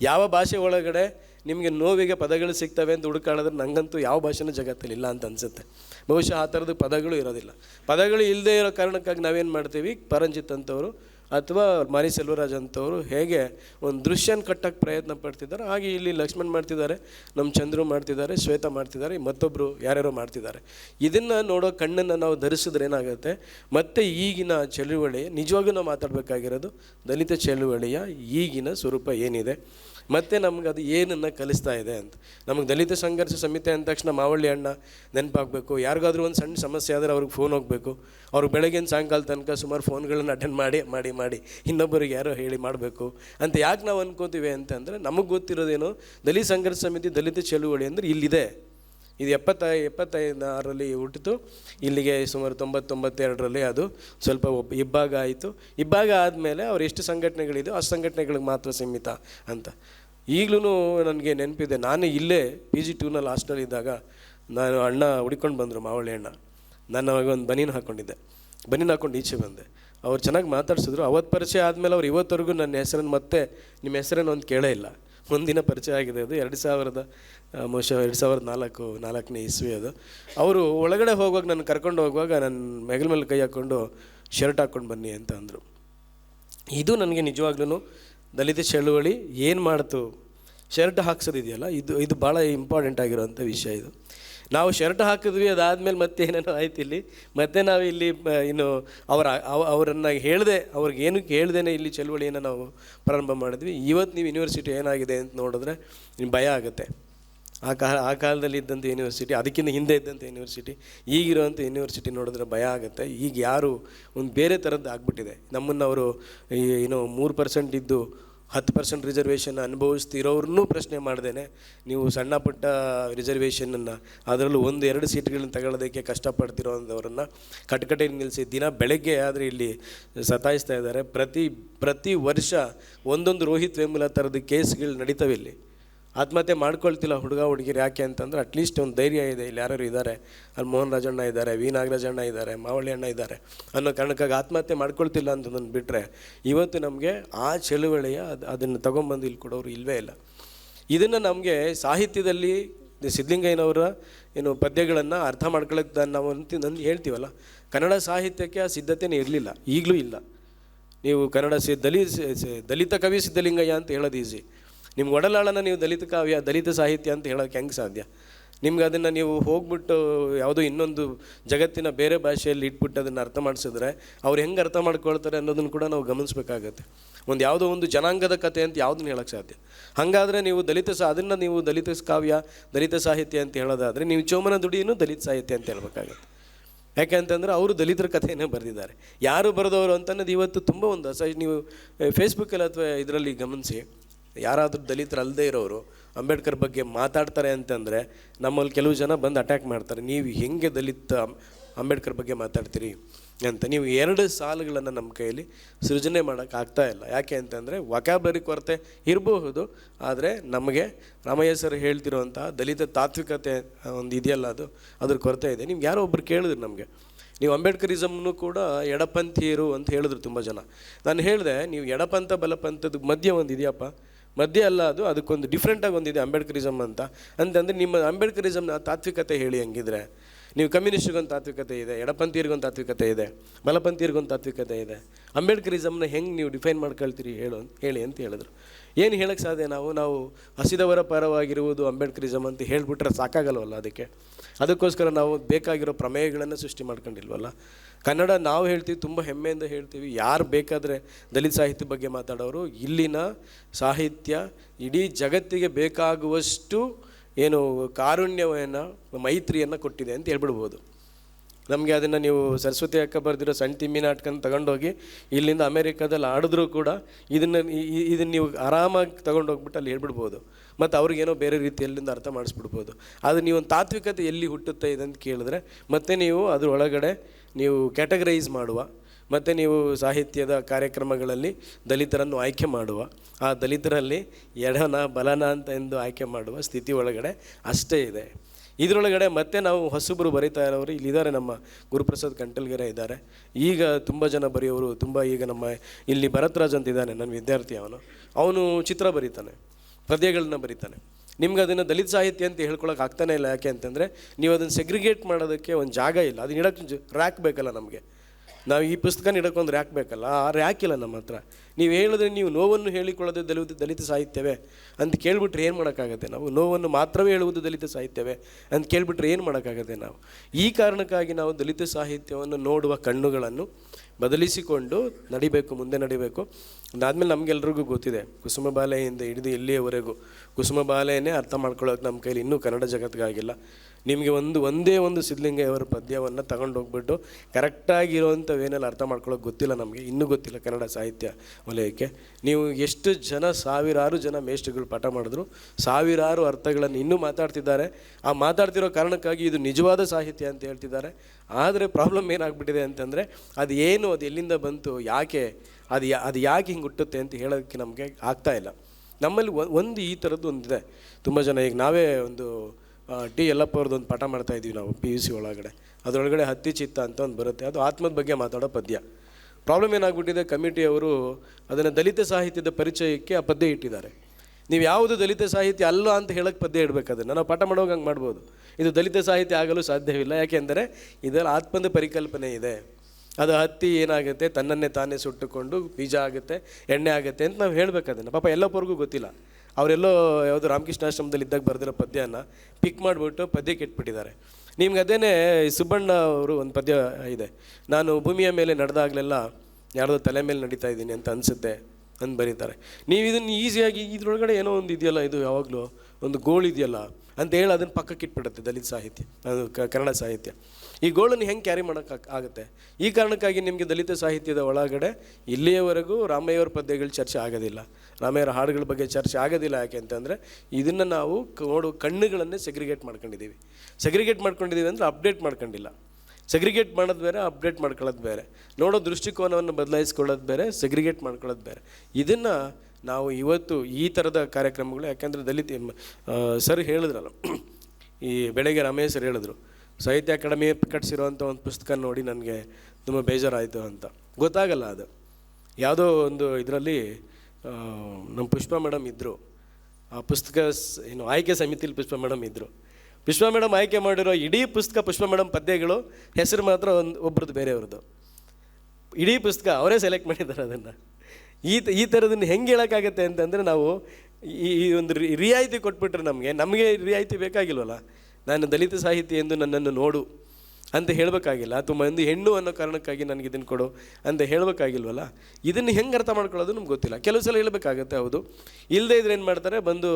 ಯಾವ ಭಾಷೆ ಒಳಗಡೆ ನಿಮಗೆ ನೋವಿಗೆ ಪದಗಳು ಸಿಗ್ತವೆ ಅಂತ ಹುಡುಕಾಡಿದ್ರೆ ನನಗಂತೂ ಯಾವ ಭಾಷೆನೂ ಜಗತ್ತಲ್ಲಿ ಇಲ್ಲ ಅಂತ ಅನಿಸುತ್ತೆ. ಬಹುಶಃ ಆ ಥರದ ಪದಗಳು ಇರೋದಿಲ್ಲ. ಪದಗಳು ಇಲ್ಲದೇ ಇರೋ ಕಾರಣಕ್ಕಾಗಿ ನಾವೇನು ಮಾಡ್ತೀವಿ? ಪರಂಜಿತ್ ಅಂತವರು ಅಥವಾ ಮಾರಿ ಸೆಲ್ವರಾಜ್ ಅಂತವರು ಹೇಗೆ ಒಂದು ದೃಶ್ಯನ ಕಟ್ಟಕ್ಕೆ ಪ್ರಯತ್ನ ಪಡ್ತಿದ್ದಾರೆ, ಹಾಗೆ ಇಲ್ಲಿ ಲಕ್ಷ್ಮಣ್ ಮಾಡ್ತಿದ್ದಾರೆ ನಮ್ಮ ಚಂದ್ರು ಮಾಡ್ತಿದ್ದಾರೆ, ಶ್ವೇತಾ ಮಾಡ್ತಿದ್ದಾರೆ ಮತ್ತೊಬ್ಬರು ಯಾರ್ಯಾರೋ ಮಾಡ್ತಿದ್ದಾರೆ. ಇದನ್ನು ನೋಡೋ ಕಣ್ಣನ್ನು ನಾವು ಧರಿಸಿದ್ರೆ ಏನಾಗುತ್ತೆ, ಮತ್ತೆ ಈಗಿನ ಚಳುವಳಿ ನಿಜವಾಗೂ ನಾವು ಮಾತಾಡಬೇಕಾಗಿರೋದು ದಲಿತ ಚಳುವಳಿಯ ಈಗಿನ ಸ್ವರೂಪ ಏನಿದೆ. ಮತ್ತು ನಮ್ಗೆ ಅದು ಏನನ್ನು ಕಲಿಸ್ತಾ ಇದೆ ಅಂತ. ನಮಗೆ ದಲಿತ ಸಂಘರ್ಷ ಸಮಿತಿ ಅಂದ ತಕ್ಷಣ ಮಾವಳ್ಳಿ ಅಣ್ಣ ನೆನಪಾಗಬೇಕು. ಯಾರಿಗಾದ್ರೂ ಒಂದು ಸಣ್ಣ ಸಮಸ್ಯೆ ಆದರೆ ಅವ್ರಿಗೆ ಫೋನ್ ಹೋಗಬೇಕು. ಅವ್ರು ಬೆಳಗಿನ ಸಾಯಂಕಾಲ ತನಕ ಸುಮಾರು ಫೋನ್ಗಳನ್ನ ಅಟೆಂಡ್ ಮಾಡಿ ಮಾಡಿ ಮಾಡಿ ಇನ್ನೊಬ್ಬರಿಗೆ ಯಾರೋ ಹೇಳಿ ಮಾಡಬೇಕು. ಅಂತ ಯಾಕೆ ನಾವು ಅನ್ಕೋತೀವಿ ಅಂತಂದರೆ ನಮಗೆ ಗೊತ್ತಿರೋದೇನು ದಲಿತ ಸಂಘರ್ಷ ಸಮಿತಿ, ದಲಿತ ಚಳುವಳಿ ಅಂದರೆ ಇಲ್ಲಿದೆ. ಇದು ಎಪ್ಪತ್ತ ಎಪ್ಪತ್ತೈದಾರರಲ್ಲಿ ಹುಟ್ಟಿತು. ಇಲ್ಲಿಗೆ ಸುಮಾರು ತೊಂಬತ್ತೊಂಬತ್ತೆರಡರಲ್ಲಿ ಅದು ಸ್ವಲ್ಪ ಒಬ್ಬ ಇಬ್ಬಾಗ ಆಯಿತು. ಇಬ್ಬಾಗ ಆದಮೇಲೆ ಅವ್ರು ಎಷ್ಟು ಸಂಘಟನೆಗಳಿದೆಯೋ ಆ ಸಂಘಟನೆಗಳಿಗೆ ಮಾತ್ರ ಸೀಮಿತ ಅಂತ. ಈಗಲೂ ನನಗೆ ನೆನಪಿದೆ, ನಾನು ಇಲ್ಲೇ ಪಿ ಜಿ ಟೂನಲ್ಲಿ ಇದ್ದಾಗ ನಾನು ಅಣ್ಣ ಹುಡ್ಕೊಂಡು ಬಂದರು, ಮಾವಳ್ಳಿ ಅಣ್ಣ. ನಾನು ಅವಾಗ ಒಂದು ಬನೀನು ಹಾಕ್ಕೊಂಡಿದ್ದೆ ಬನೀನು ಹಾಕ್ಕೊಂಡು ಈಚೆ ಬಂದೆ. ಅವ್ರು ಚೆನ್ನಾಗಿ ಮಾತಾಡ್ಸಿದ್ರು. ಅವತ್ತು ಪರಿಚಯ ಆದಮೇಲೆ ಅವ್ರು ಇವತ್ತವರೆಗೂ ನನ್ನ ಹೆಸರನ್ನು ಮತ್ತೆ ನಿಮ್ಮ ಹೆಸರನ್ನು ಒಂದು ಕೇಳೇ ಇಲ್ಲ. ಒಂದಿನ ಪರಿಚಯ ಆಗಿದೆ ಅದು. ಎರಡು ಸಾವಿರದ ಮೋಶ ಎರಡು ಸಾವಿರದ ನಾಲ್ಕು, ನಾಲ್ಕನೇ ಇಸ್ವಿ ಅದು. ಅವರು ಒಳಗಡೆ ಹೋಗುವಾಗ ನಾನು ಕರ್ಕೊಂಡು ಹೋಗುವಾಗ ನನ್ನ ಮೆಗಲ್ ಮೇಲೆ ಕೈ ಹಾಕ್ಕೊಂಡು ಶರ್ಟ್ ಹಾಕ್ಕೊಂಡು ಬನ್ನಿ ಅಂತ ಅಂದರು. ಇದು ನನಗೆ ನಿಜವಾಗ್ಲೂ ದಲಿತ ಚಳುವಳಿ ಏನು ಮಾಡ್ತು? ಶರ್ಟ್ ಹಾಕ್ಸೋದಿದೆಯಲ್ಲ? ಇದು ಇದು ಭಾಳ ಇಂಪಾರ್ಟೆಂಟ್ ಆಗಿರೋಂಥ ವಿಷಯ ಇದು. ನಾವು ಶರ್ಟ್ ಹಾಕಿದ್ವಿ, ಅದಾದಮೇಲೆ ಮತ್ತೆ ಏನೇನೋ ಆಯ್ತು ಇಲ್ಲಿ. ಮತ್ತೆ ನಾವು ಇಲ್ಲಿ ಇನ್ನು ಅವರ, ಅವ- ಅವರನ್ನು ಹೇಳಿದೆ, ಅವ್ರಿಗೆ ಏನಕ್ಕೆ ಹೇಳ್ದೇನೆ ಇಲ್ಲಿ ಚಳುವಳಿಯನ್ನು ನಾವು ಪ್ರಾರಂಭ ಮಾಡಿದ್ವಿ. ಇವತ್ತು ನೀವು ಯೂನಿವರ್ಸಿಟಿ ಏನಾಗಿದೆ ಅಂತ ನೋಡಿದ್ರೆ ನಿಮ್ಗೆ ಭಯ ಆಗುತ್ತೆ. ಆ ಕಾ, ಆ ಕಾಲದಲ್ಲಿ ಇದ್ದಂಥ ಯೂನಿವರ್ಸಿಟಿ ಅದಕ್ಕಿಂತ ಹಿಂದೆ ಇದ್ದಂಥ ಯೂನಿವರ್ಸಿಟಿ ಈಗಿರುವಂಥ ಯೂನಿವರ್ಸಿಟಿ ನೋಡಿದ್ರೆ ಭಯ ಆಗುತ್ತೆ. ಈಗ ಯಾರು ಒಂದು ಬೇರೆ ಥರದ್ದು ಆಗ್ಬಿಟ್ಟಿದೆ. ನಮ್ಮನ್ನು ಅವರು ಏನು ಮೂರು ಪರ್ಸೆಂಟ್ ಇದ್ದು ಹತ್ತು ಪರ್ಸೆಂಟ್ ರಿಸರ್ವೇಷನ್ ಅನುಭವಿಸ್ತಿರೋರನ್ನೂ ಪ್ರಶ್ನೆ ಮಾಡ್ದೇನೆ. ನೀವು ಸಣ್ಣ ಪುಟ್ಟ ರಿಸರ್ವೇಷನನ್ನು ಅದರಲ್ಲೂ ಒಂದು ಎರಡು ಸೀಟ್ಗಳನ್ನ ತಗೊಳ್ಳೋದಕ್ಕೆ ಕಷ್ಟಪಡ್ತಿರೋಂಥವ್ರನ್ನ ಕಟ್ಕಟೆ ನಿಲ್ಲಿಸಿ, ದಿನ ಬೆಳಗ್ಗೆ ಆದರೆ ಇಲ್ಲಿ ಸತಾಯಿಸ್ತಾ ಇದ್ದಾರೆ. ಪ್ರತಿ ಪ್ರತಿ ವರ್ಷ ಒಂದೊಂದು ರೋಹಿತ್ ವೇಮುಲ ಥರದ ಕೇಸ್ಗಳು ನಡೀತವೆ ಇಲ್ಲಿ. ಆತ್ಮಹತ್ಯೆ ಮಾಡ್ಕೊಳ್ತಿಲ್ಲ ಹುಡುಗ ಹುಡುಗಿರು ಯಾಕೆ ಅಂತಂದ್ರೆ ಅಟ್ಲೀಸ್ಟ್ ಒಂದು ಧೈರ್ಯ ಇದೆ. ಇಲ್ಲಿ ಯಾರು ಇದ್ದಾರೆ? ಅಲ್ಲಿ ಮೋಹನ್ ರಾಜಣ್ಣ ಇದ್ದಾರೆ, ವಿ ನಾಗರಾಜಣ್ಣ ಇದ್ದಾರೆ, ಮಾವಳ್ಳಿ ಅಣ್ಣ ಇದ್ದಾರೆ. ಅನ್ನೋ ಕಾರಣಕ್ಕಾಗಿ ಆತ್ಮಹತ್ಯೆ ಮಾಡ್ಕೊಳ್ತಿಲ್ಲ ಅಂತದನ್ನು ಬಿಟ್ಟರೆ ಇವತ್ತು ನಮಗೆ ಆ ಚಳುವಳಿಯ ಅದು, ಅದನ್ನು ತೊಗೊಂಬಂದು ಇಲ್ಲಿ ಕೊಡೋರು ಇಲ್ಲವೇ ಇಲ್ಲ. ಇದನ್ನು ನಮಗೆ ಸಾಹಿತ್ಯದಲ್ಲಿ ಸಿದ್ಧಲಿಂಗಯ್ಯನವರ ಏನು ಪದ್ಯಗಳನ್ನು ಅರ್ಥ ಮಾಡ್ಕೊಳ್ಳೋಕೆ ನಾವು ಅಂತ ನಂದು ಹೇಳ್ತೀವಲ್ಲ? ಕನ್ನಡ ಸಾಹಿತ್ಯಕ್ಕೆ ಆ ಸಿದ್ಧತೆನೇ ಇರಲಿಲ್ಲ. ಈಗಲೂ ಇಲ್ಲ. ನೀವು ಕನ್ನಡ ಸಿ- ದಲಿತ ಕವಿ ಸಿದ್ಧಲಿಂಗಯ್ಯ ಅಂತ ಹೇಳೋದು ಈಸಿ ನಿಮ್ಗೆ ಒಡಲಾಳನ ನೀವು ದಲಿತ ಕಾವ್ಯ, ದಲಿತ ಸಾಹಿತ್ಯ ಅಂತ ಹೇಳೋಕ್ಕೆ ಹೆಂಗೆ ಸಾಧ್ಯ? ನಿಮ್ಗೆ ಅದನ್ನು ನೀವು ಹೋಗ್ಬಿಟ್ಟು ಯಾವುದೋ ಇನ್ನೊಂದು ಜಗತ್ತಿನ ಬೇರೆ ಭಾಷೆಯಲ್ಲಿ ಇಟ್ಬಿಟ್ಟು ಅದನ್ನು ಅರ್ಥ ಮಾಡಿಸಿದ್ರೆ ಅವ್ರು ಹೆಂಗೆ ಅರ್ಥ ಮಾಡ್ಕೊಳ್ತಾರೆ ಅನ್ನೋದನ್ನು ಕೂಡ ನಾವು ಗಮನಿಸಬೇಕಾಗತ್ತೆ. ಒಂದು ಯಾವುದೋ ಒಂದು ಜನಾಂಗದ ಕಥೆ ಅಂತ ಯಾವುದನ್ನು ಹೇಳೋಕ್ಕೆ ಸಾಧ್ಯ? ಹಾಗಾದರೆ ನೀವು ದಲಿತ ಸ, ಅದನ್ನು ನೀವು ದಲಿತ ಕಾವ್ಯ, ದಲಿತ ಸಾಹಿತ್ಯ ಅಂತ ಹೇಳೋದಾದರೆ ನೀವು ಚೋಮನ ದುಡಿಯನ್ನು ದಲಿತ ಸಾಹಿತ್ಯ ಅಂತ ಹೇಳ್ಬೇಕಾಗತ್ತೆ. ಯಾಕೆಂತಂದರೆ ಅವರು ದಲಿತರ ಕಥೆಯನ್ನೇ ಬರೆದಿದ್ದಾರೆ. ಯಾರು ಬರೆದವರು ಅಂತನ್ನೋದು ಇವತ್ತು ತುಂಬ ಒಂದು ಅಸಹ ನೀವು ಫೇಸ್ಬುಕ್ಕಲ್ಲಿ ಅಥವಾ ಇದರಲ್ಲಿ ಗಮನಿಸಿ ಯಾರಾದರೂ ದಲಿತರು ಅಲ್ಲದೆ ಇರೋರು ಅಂಬೇಡ್ಕರ್ ಬಗ್ಗೆ ಮಾತಾಡ್ತಾರೆ ಅಂತಂದರೆ ನಮ್ಮಲ್ಲಿ ಕೆಲವು ಜನ ಬಂದು ಅಟ್ಯಾಕ್ ಮಾಡ್ತಾರೆ. ನೀವು ಹೆಂಗೆ ದಲಿತ ಅಂಬೇಡ್ಕರ್ ಬಗ್ಗೆ ಮಾತಾಡ್ತೀರಿ ಅಂತ. ನೀವು ಎರಡು ಸಾಲುಗಳನ್ನು ನಮ್ಮ ಕೈಯಲ್ಲಿ ಸೃಜನೆ ಮಾಡೋಕ್ಕಾಗ್ತಾ ಇಲ್ಲ. ಯಾಕೆ ಅಂತಂದರೆ ವಕ್ಯಾಬ್ಲರಿ ಕೊರತೆ ಇರಬಹುದು, ಆದರೆ ನಮಗೆ ರಾಮಯ್ಯ ಸರ್ ದಲಿತ ತಾತ್ವಿಕತೆ ಒಂದು ಇದೆಯಲ್ಲ ಅದು, ಅದ್ರ ಕೊರತೆ ಇದೆ. ನಿಮ್ಗೆ ಯಾರೋ ಒಬ್ರು ಕೇಳಿದ್ರು ನಮಗೆ, ನೀವು ಅಂಬೇಡ್ಕರಿಸಮ್ನು ಕೂಡ ಎಡಪಂಥೀಯರು ಅಂತ ಹೇಳಿದ್ರು ತುಂಬ ಜನ. ನಾನು ಹೇಳಿದೆ, ನೀವು ಎಡಪಂಥ ಬಲಪಂಥದ ಮಧ್ಯೆ ಒಂದು ಇದೆಯಪ್ಪ ಮಧ್ಯೆ ಅಲ್ಲ ಅದು, ಅದಕ್ಕೊಂದು ಡಿಫ್ರೆಂಟಾಗಿ ಒಂದಿದೆ ಅಂಬೇಡ್ಕರಿಸಮ್ ಅಂತ. ಅಂತಂದರೆ ನಿಮ್ಮ ಅಂಬೇಡ್ಕರಿಸಮ್ನ ತಾತ್ವಿಕತೆ ಹೇಳಿ ಹಂಗಿದ್ರೆ. ನೀವು ಕಮ್ಯುನಿಸ್ಟ್ರಿಗೊಂದು ತಾತ್ವಿಕತೆ ಇದೆ ಎಡಪಂಥೀಯರಿಗೊಂದು ತಾತ್ವಿಕತೆ ಇದೆ ಬಲಪಂಥೀಯರಿಗೊಂದು ತಾತ್ವಿಕತೆ ಇದೆ. ಅಂಬೇಡ್ಕರಿಸಮ್ನ ಹೆಂಗೆ ನೀವು ಡಿಫೈನ್ ಮಾಡ್ಕೊಳ್ತೀರಿ ಹೇಳು ಹೇಳಿ ಅಂತ ಹೇಳಿದ್ರು. ಏನು ಹೇಳಕ್ಕೆ ಸಾಧ್ಯ? ನಾವು ನಾವು ಹಸಿದವರ ಪರವಾಗಿರುವುದು ಅಂಬೇಡ್ಕರಿಸಮ್ ಅಂತ ಹೇಳಿಬಿಟ್ರೆ ಸಾಕಾಗಲ್ವಲ್ಲ ಅದಕ್ಕೆ? ಅದಕ್ಕೋಸ್ಕರ ನಾವು ಬೇಕಾಗಿರೋ ಪ್ರಮೇಯಗಳನ್ನು ಸೃಷ್ಟಿ ಮಾಡ್ಕೊಂಡಿಲ್ವಲ್ಲ? ಕನ್ನಡ ನಾವು ಹೇಳ್ತೀವಿ, ತುಂಬ ಹೆಮ್ಮೆಯಿಂದ ಹೇಳ್ತೀವಿ. ಯಾರು ಬೇಕಾದರೆ ದಲಿತ ಸಾಹಿತ್ಯ ಬಗ್ಗೆ ಮಾತಾಡೋರು, ಇಲ್ಲಿನ ಸಾಹಿತ್ಯ ಇಡೀ ಜಗತ್ತಿಗೆ ಬೇಕಾಗುವಷ್ಟು ಏನು ಕಾರುಣ್ಯವನ್ನು, ಮೈತ್ರಿಯನ್ನು ಕೊಟ್ಟಿದೆ ಅಂತ ಹೇಳ್ಬಿಡ್ಬೋದು. ನಮಗೆ ಅದನ್ನು ನೀವು ಸರಸ್ವತಿ ಅಕ್ಕ ಬರೆದಿರೋ ಸಣ್ಣ ತಿಮ್ಮಿ ನಾಟಕನ ತಗೊಂಡೋಗಿ ಇಲ್ಲಿಂದ ಅಮೇರಿಕಾದಲ್ಲಿ ಆಡಿದ್ರೂ ಕೂಡ ಇದನ್ನು ಇದನ್ನು ನೀವು ಆರಾಮಾಗಿ ತಗೊಂಡೋಗ್ಬಿಟ್ಟು ಅಲ್ಲಿ ಹೇಳ್ಬಿಡ್ಬೋದು. ಮತ್ತು ಅವ್ರಿಗೇನೋ ಬೇರೆ ರೀತಿಯಲ್ಲಿಂದ ಅರ್ಥ ಮಾಡಿಸ್ಬಿಡ್ಬೋದು. ಅದು ನೀವು ಒಂದು ತಾತ್ವಿಕತೆ ಎಲ್ಲಿ ಹುಟ್ಟುತ್ತೆ ಅಂತ ಕೇಳಿದ್ರೆ ಮತ್ತೆ ನೀವು ಅದ್ರ ಒಳಗಡೆ ನೀವು ಕ್ಯಾಟಗರೈಸ್ ಮಾಡುವ. ಮತ್ತು ನೀವು ಸಾಹಿತ್ಯದ ಕಾರ್ಯಕ್ರಮಗಳಲ್ಲಿ ದಲಿತರನ್ನು ಆಯ್ಕೆ ಮಾಡುವ. ಆ ದಲಿತರಲ್ಲಿ ಎಡನ ಬಲನ ಅಂತ ಎಂದು ಆಯ್ಕೆ ಮಾಡುವ ಸ್ಥಿತಿ ಒಳಗಡೆ ಅಷ್ಟೇ ಇದೆ. ಇದರೊಳಗಡೆ ಮತ್ತೆ ನಾವು ಹೊಸಬ್ರು ಬರೀತಾ ಇರೋರು ಇಲ್ಲಿದ್ದಾರೆ ನಮ್ಮ ಗುರುಪ್ರಸಾದ್ ಕಂಟಲ್ಗೆರೆ ಇದ್ದಾರೆ. ಈಗ ತುಂಬ ಜನ ಬರೆಯೋರು, ತುಂಬ ಈಗ ನಮ್ಮ ಇಲ್ಲಿ ಭರತ್ರಾಜ್ ಅಂತ ಇದ್ದಾನೆ ನನ್ನ ವಿದ್ಯಾರ್ಥಿ ಅವನು. ಅವನು ಚಿತ್ರ ಬರೀತಾನೆ ಪದ್ಯಗಳನ್ನ ಬರೀತಾನೆ. ನಿಮ್ಗೆ ಅದನ್ನು ದಲಿತ ಸಾಹಿತ್ಯ ಅಂತ ಹೇಳ್ಕೊಳಕ್ಕೆ ಆಗ್ತಾನೆ ಇಲ್ಲ ಯಾಕೆ ಅಂತಂದರೆ, ನೀವು ಅದನ್ನು ಸೆಗ್ರಿಗೇಟ್ ಮಾಡೋದಕ್ಕೆ ಒಂದು ಜಾಗ ಇಲ್ಲ. ಅದನ್ನ ಇಡಕ್ಕೆ ರ್ಯಾಕ್ ಬೇಕಲ್ಲ ನಮಗೆ. ನಾವು ಈ ಪುಸ್ತಕನ ಇಡಕ್ಕೊಂದು ರ್ಯಾಕ್ ಬೇಕಲ್ಲ? ಆ ರ್ಯಾಕ್ ಇಲ್ಲ ನಮ್ಮ ಹತ್ರ. ನೀವು ಹೇಳಿದ್ರೆ ನೀವು ನೋವನ್ನು ಹೇಳಿಕೊಳ್ಳೋದು ದಲಿತ ದಲಿತ ಸಾಹಿತ್ಯವೇ ಅಂತ ಕೇಳಿಬಿಟ್ರೆ ಏನು ಮಾಡೋಕ್ಕಾಗತ್ತೆ ನಾವು? ನೋವನ್ನು ಮಾತ್ರವೇ ಹೇಳುವುದು ದಲಿತ ಸಾಹಿತ್ಯವೇ ಅಂತ ಕೇಳಿಬಿಟ್ರೆ ಏನು ಮಾಡೋಕ್ಕಾಗತ್ತೆ ನಾವು? ಈ ಕಾರಣಕ್ಕಾಗಿ ನಾವು ದಲಿತ ಸಾಹಿತ್ಯವನ್ನು ನೋಡುವ ಕಣ್ಣುಗಳನ್ನು ಬದಲಿಸಿಕೊಂಡು ನಡಿಬೇಕು, ಮುಂದೆ ನಡಿಬೇಕು. ಅದಾದಮೇಲೆ ನಮಗೆಲ್ರಿಗೂ ಗೊತ್ತಿದೆ, ಕುಸುಮ ಬಾಲೆಯಿಂದ ಹಿಡಿದು ಇಲ್ಲಿಯವರೆಗೂ ಕುಸುಮ ಬಾಲೆಯೇ ಅರ್ಥ ಮಾಡ್ಕೊಳ್ಳೋಕೆ ನಮ್ಮ ಕೈಲಿ ಇನ್ನೂ ಕನ್ನಡ ಜಗತ್ತಿಗಾಗಿಲ್ಲ ನಿಮಗೆ ಒಂದು, ಒಂದೇ ಒಂದು ಸಿದ್ಧಲಿಂಗಯ್ಯವರ ಪದ್ಯವನ್ನು ತಗೊಂಡು ಹೋಗ್ಬಿಟ್ಟು ಕರೆಕ್ಟಾಗಿರೋವಂಥವೇನೆಲ್ಲ ಅರ್ಥ ಮಾಡ್ಕೊಳ್ಳೋಕೆ ಗೊತ್ತಿಲ್ಲ ನಮಗೆ, ಇನ್ನೂ ಗೊತ್ತಿಲ್ಲ ಕನ್ನಡ ಸಾಹಿತ್ಯ ವಲಯಕ್ಕೆ. ನೀವು ಎಷ್ಟು ಜನ, ಸಾವಿರಾರು ಜನ ಮೇಷ್ಟ್ರುಗಳು ಪಾಠ ಮಾಡಿದ್ರು, ಸಾವಿರಾರು ಅರ್ಥಗಳನ್ನು ಇನ್ನೂ ಮಾತಾಡ್ತಿದ್ದಾರೆ. ಆ ಮಾತಾಡ್ತಿರೋ ಕಾರಣಕ್ಕಾಗಿ ಇದು ನಿಜವಾದ ಸಾಹಿತ್ಯ ಅಂತ ಹೇಳ್ತಿದ್ದಾರೆ. ಆದರೆ ಪ್ರಾಬ್ಲಮ್ ಏನಾಗ್ಬಿಟ್ಟಿದೆ ಅಂತಂದರೆ, ಅದು ಏನು, ಅದು ಎಲ್ಲಿಂದ ಬಂತು, ಯಾಕೆ, ಅದು ಯಾ, ಅದು ಯಾಕೆ ಹಿಂಗೆ ಹುಟ್ಟುತ್ತೆ ಅಂತ ಹೇಳೋಕ್ಕೆ ನಮಗೆ ಆಗ್ತಾ ಇಲ್ಲ. ನಮ್ಮಲ್ಲಿ ಒಂದು ಈ ಥರದ್ದು ಒಂದಿದೆ. ತುಂಬ ಜನ, ಈಗ ನಾವೇ ಒಂದು ಟಿ ಯಲ್ಲಪ್ಪ ಅವ್ರದ್ದು ಒಂದು ಪಾಠ ಮಾಡ್ತಾ ಇದ್ದೀವಿ ನಾವು ಪಿ ಯು ಸಿ ಒಳಗಡೆ. ಅದರೊಳಗಡೆ ಹತ್ತಿ ಚಿತ್ತ ಅಂತ ಒಂದು ಬರುತ್ತೆ. ಅದು ಆತ್ಮದ ಬಗ್ಗೆ ಮಾತಾಡೋ ಪದ್ಯ. ಪ್ರಾಬ್ಲಮ್ ಏನಾಗ್ಬಿಟ್ಟಿದೆ ಕಮಿಟಿಯವರು ಅದನ್ನು ದಲಿತ ಸಾಹಿತ್ಯದ ಪರಿಚಯಕ್ಕೆ ಆ ಪದ್ಯ ಇಟ್ಟಿದ್ದಾರೆ. ನೀವು ಯಾವುದು ದಲಿತ ಸಾಹಿತ್ಯ ಅಲ್ಲ ಅಂತ ಹೇಳಕ್ಕೆ ಪದ್ಯ ಇಡಬೇಕು ಅದನ್ನು. ನಾವು ಪಾಠ ಮಾಡೋವಾಗ ಹಂಗೆ ಮಾಡ್ಬೋದು. ಇದು ದಲಿತ ಸಾಹಿತ್ಯ ಆಗಲು ಸಾಧ್ಯವಿಲ್ಲ. ಯಾಕೆಂದರೆ ಇದರಲ್ಲಿ ಆತ್ಮದ ಪರಿಕಲ್ಪನೆ ಇದೆ. ಅದು ಹತ್ತಿ ಏನಾಗುತ್ತೆ, ತನ್ನನ್ನೇ ತಾನೇ ಸುಟ್ಟುಕೊಂಡು ಬೀಜ ಆಗುತ್ತೆ, ಎಣ್ಣೆ ಆಗುತ್ತೆ ಅಂತ ನಾವು ಹೇಳಬೇಕು ಅದನ್ನು. ಪಾಪ ಎಲ್ಲಪ್ಪವ್ರಿಗೂ ಗೊತ್ತಿಲ್ಲ. ಅವರೆಲ್ಲೋ ಯಾವುದೋ ರಾಮಕೃಷ್ಣಾಶ್ರಮದಲ್ಲಿ ಇದ್ದಾಗ ಬರೆದಿರೋ ಪದ್ಯನ ಪಿಕ್ ಮಾಡಿಬಿಟ್ಟು ಪದ್ಯ ಕೆಟ್ಬಿಟ್ಟಿದ್ದಾರೆ. ನಿಮ್ಗೆ ಅದೇನೇ ಸುಬ್ಬಣ್ಣ ಅವರು ಒಂದು ಪದ್ಯ ಇದೆ, ನಾನು ಭೂಮಿಯ ಮೇಲೆ ನಡೆದಾಗಲೆಲ್ಲ ಯಾರ್ದೋ ತಲೆ ಮೇಲೆ ನಡೀತಾ ಇದ್ದೀನಿ ಅಂತ ಅನಿಸುತ್ತೆ ಅಂತ ಬರೀತಾರೆ. ನೀವು ಇದನ್ನು ಈಸಿಯಾಗಿ ಇದ್ರೊಳಗಡೆ ಏನೋ ಒಂದು ಇದೆಯಲ್ಲ ಇದು ಯಾವಾಗಲೂ, ಒಂದು ಗೋಳಿದೆಯಲ್ಲ ಅಂತ ಹೇಳಿ ಅದನ್ನು ಪಕ್ಕಕ್ಕೆ ಇಟ್ಬಿಡುತ್ತೆ ದಲಿತ ಸಾಹಿತ್ಯ, ಅದು ಕನ್ನಡ ಸಾಹಿತ್ಯ. ಈ ಗೋಳನ್ನು ಹೆಂಗೆ ಕ್ಯಾರಿ ಮಾಡೋಕ್ಕೆ ಆಗುತ್ತೆ? ಈ ಕಾರಣಕ್ಕಾಗಿ ನಿಮಗೆ ದಲಿತ ಸಾಹಿತ್ಯದ ಒಳಗಡೆ ಇಲ್ಲಿಯವರೆಗೂ ರಾಮಯ್ಯವ್ರ ಪದ್ಯಗಳು ಚರ್ಚೆ ಆಗೋದಿಲ್ಲ. ರಾಮಯ್ಯರ ಹಾಡುಗಳ ಬಗ್ಗೆ ಚರ್ಚೆ ಆಗೋದಿಲ್ಲ ಯಾಕೆ ಅಂತಂದರೆ ಇದನ್ನು ನಾವು ನೋಡು ಕಣ್ಣುಗಳನ್ನೇ ಸೆಗ್ರಿಗೇಟ್ ಮಾಡ್ಕೊಂಡಿದ್ದೀವಿ ಸೆಗ್ರಿಗೇಟ್ ಮಾಡ್ಕೊಂಡಿದ್ದೀವಿ ಅಂದರೆ ಅಪ್ಡೇಟ್ ಮಾಡ್ಕೊಂಡಿಲ್ಲ. ಸೆಗ್ರಿಗೇಟ್ ಮಾಡೋದು ಬೇರೆ ಅಪ್ಡೇಟ್ ಮಾಡ್ಕೊಳ್ಳೋದು ಬೇರೆ. ನೋಡೋ ದೃಷ್ಟಿಕೋನವನ್ನು ಬದಲಾಯಿಸ್ಕೊಳ್ಳೋದು ಬೇರೆ ಸೆಗ್ರಿಗೇಟ್ ಮಾಡ್ಕೊಳ್ಳೋದು ಬೇರೆ. ಇದನ್ನು ನಾವು ಇವತ್ತು ಈ ಥರದ ಕಾರ್ಯಕ್ರಮಗಳು, ಯಾಕೆಂದರೆ ದಲಿತ ಸರ್ ಹೇಳಿದ್ರಲ್ಲ, ಈ ಬೆಳಗ್ಗೆ ರಮೇಶ್ ಸರ್ ಹೇಳಿದ್ರು ಸಾಹಿತ್ಯ ಅಕಾಡೆಮಿ ಪ್ರಕಟಿಸಿರುವಂಥ ಒಂದು ಪುಸ್ತಕ ನೋಡಿ ನನಗೆ ತುಂಬ ಬೇಜಾರಾಯಿತು ಅಂತ. ಗೊತ್ತಾಗಲ್ಲ ಅದು. ಯಾವುದೋ ಒಂದು ಇದರಲ್ಲಿ ನಮ್ಮ ಪುಷ್ಪ ಮೇಡಮ್ ಇದ್ದರು ಆ ಪುಸ್ತಕ ಏನು ಆಯ್ಕೆ ಸಮಿತಿಲಿ ಪುಷ್ಪ ಮೇಡಮ್ ಇದ್ದರು ಪುಷ್ಪ ಮೇಡಮ್ ಆಯ್ಕೆ ಮಾಡಿರೋ ಇಡೀ ಪುಸ್ತಕ ಪುಷ್ಪ ಮೇಡಮ್ ಪದ್ಯಗಳು ಹೆಸರು ಮಾತ್ರ ಒಂದು, ಒಬ್ರದ್ದು ಬೇರೆಯವ್ರದ್ದು. ಇಡೀ ಪುಸ್ತಕ ಅವರೇ ಸೆಲೆಕ್ಟ್ ಮಾಡಿದ್ದಾರೆ ಅದನ್ನು. ಈ ಈ ಥರದನ್ನು ಹೆಂಗೆ ಹೇಳೋಕ್ಕಾಗತ್ತೆ ಅಂತಂದರೆ ನಾವು ಈ ಒಂದು ರಿಯಾಯಿತಿ ಕೊಟ್ಬಿಟ್ರೆ ನಮಗೆ ನಮಗೆ ರಿಯಾಯಿತಿ ಬೇಕಾಗಿಲ್ವಲ್ಲ. ನಾನು ದಲಿತ ಸಾಹಿತಿ ಎಂದು ನನ್ನನ್ನು ನೋಡು ಅಂತ ಹೇಳಬೇಕಾಗಿಲ್ಲ. ಅಥವಾ ಒಂದು ಹೆಣ್ಣು ಅನ್ನೋ ಕಾರಣಕ್ಕಾಗಿ ನನಗೆ ಇದನ್ನು ಕೊಡು ಅಂತ ಹೇಳಬೇಕಾಗಿಲ್ವಲ್ಲ? ಇದನ್ನು ಹೆಂಗೆ ಅರ್ಥ ಮಾಡ್ಕೊಳ್ಳೋದು ನಮ್ಗೆ ಗೊತ್ತಿಲ್ಲ. ಕೆಲವು ಸಲ ಹೇಳಬೇಕಾಗುತ್ತೆ, ಹೌದು. ಇಲ್ಲದೇ ಇದ್ರೆ ಏನು ಮಾಡ್ತಾರೆ? ಬಂದು,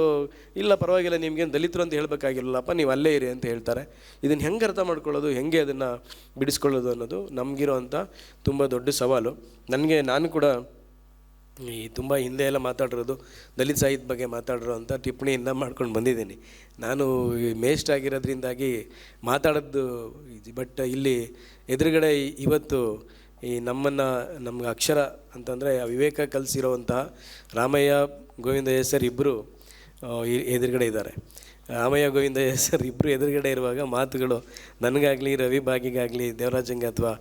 ಇಲ್ಲ, ಪರವಾಗಿಲ್ಲ ನಿಮ್ಗೇನು ದಲಿತರು ಅಂತ ಹೇಳಬೇಕಾಗಿಲ್ಲಪ್ಪ, ನೀವು ಅಲ್ಲೇ ಇರಿ ಅಂತ ಹೇಳ್ತಾರೆ. ಇದನ್ನು ಹೆಂಗೆ ಅರ್ಥ ಮಾಡ್ಕೊಳ್ಳೋದು, ಹೆಂಗೆ ಅದನ್ನು ಬಿಡಿಸ್ಕೊಳ್ಳೋದು ಅನ್ನೋದು ನಮಗಿರೋವಂಥ ತುಂಬ ದೊಡ್ಡ ಸವಾಲು. ನನಗೆ ನಾನು ಕೂಡ ಈ ತುಂಬ ಹಿಂದೆ ಎಲ್ಲ ಮಾತಾಡಿರೋದು, ದಲಿತ ಸಾಹಿತ್ಯ ಬಗ್ಗೆ ಮಾತಾಡಿರೋ ಅಂತ ಟಿಪ್ಪಣಿಯಿಂದ ಮಾಡ್ಕೊಂಡು ಬಂದಿದ್ದೀನಿ. ನಾನು ಮೇಸ್ಟ್ ಆಗಿರೋದ್ರಿಂದಾಗಿ ಮಾತಾಡೋದು ಬಟ್ ಇಲ್ಲಿ ಎದುರುಗಡೆ ಇವತ್ತು ಈ ನಮ್ಮನ್ನು, ನಮ್ಗೆ ಅಕ್ಷರ ಅಂತಂದರೆ ವಿವೇಕ ಕಲಿಸಿರೋವಂತಹ ರಾಮಯ್ಯ ಗೋವಿಂದ ಹೆಸರು ಇಬ್ಬರು ಎದುರುಗಡೆ ಇದ್ದಾರೆ. ರಾಮಯ್ಯ ಗೋವಿಂದ ಹೆಸರು ಇಬ್ಬರು ಎದುರುಗಡೆ ಇರುವಾಗ ಮಾತುಗಳು ನನಗಾಗಲಿ ರವಿ ಬಾಗಿಗಾಗಲಿ ದೇವರಾಜಂಗೆ ಅಥವಾ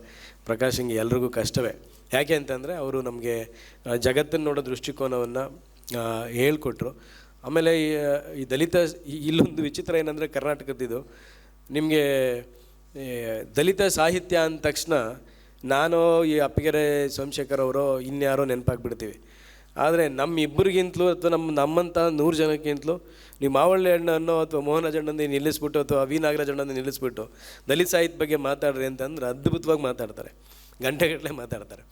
ಪ್ರಕಾಶಂಗೆ ಎಲ್ರಿಗೂ ಕಷ್ಟವೇ. ಯಾಕೆ ಅಂತಂದರೆ ಅವರು ನಮಗೆ ಜಗತ್ತನ್ನು ನೋಡೋ ದೃಷ್ಟಿಕೋನವನ್ನು ಹೇಳ್ಕೊಟ್ರು. ಆಮೇಲೆ ಈ ದಲಿತ ಇಲ್ಲೊಂದು ವಿಚಿತ್ರ ಏನಂದರೆ ಕರ್ನಾಟಕದ್ದಿದು. ನಿಮಗೆ ದಲಿತ ಸಾಹಿತ್ಯ ಅಂದ ತಕ್ಷಣ ನಾನು ಈ ಅಪ್ಪಿಗೆರೆ ಸೋಮಶೇಖರ್ ಅವರು ಇನ್ಯಾರೋ ನೆನಪಾಗ್ಬಿಡ್ತೀವಿ. ಆದರೆ ನಮ್ಮ ಇಬ್ಬರಿಗಿಂತಲೂ ಅಥವಾ ನಮ್ಮ ನಮ್ಮಂಥ ನೂರು ಜನಕ್ಕಿಂತಲೂ ನೀವು ಮಾವಳ್ಳಿ ಅಣ್ಣನೋ ಅಥವಾ ಮೋಹನ ಅಣ್ಣನ ನಿಲ್ಲಿಸ್ಬಿಟ್ಟು ಅಥವಾ ವಿ ನಾಗರಾಜ್ ನಿಲ್ಲಿಸ್ಬಿಟ್ಟು ದಲಿತ ಸಾಹಿತ್ಯ ಬಗ್ಗೆ ಮಾತಾಡ್ರಿ ಅಂತಂದ್ರೆ ಅದ್ಭುತವಾಗಿ ಮಾತಾಡ್ತಾರೆ. ಗಂಟೆಗಟ್ಟಲೆ ಮಾತಾಡ್ತಾರೆ.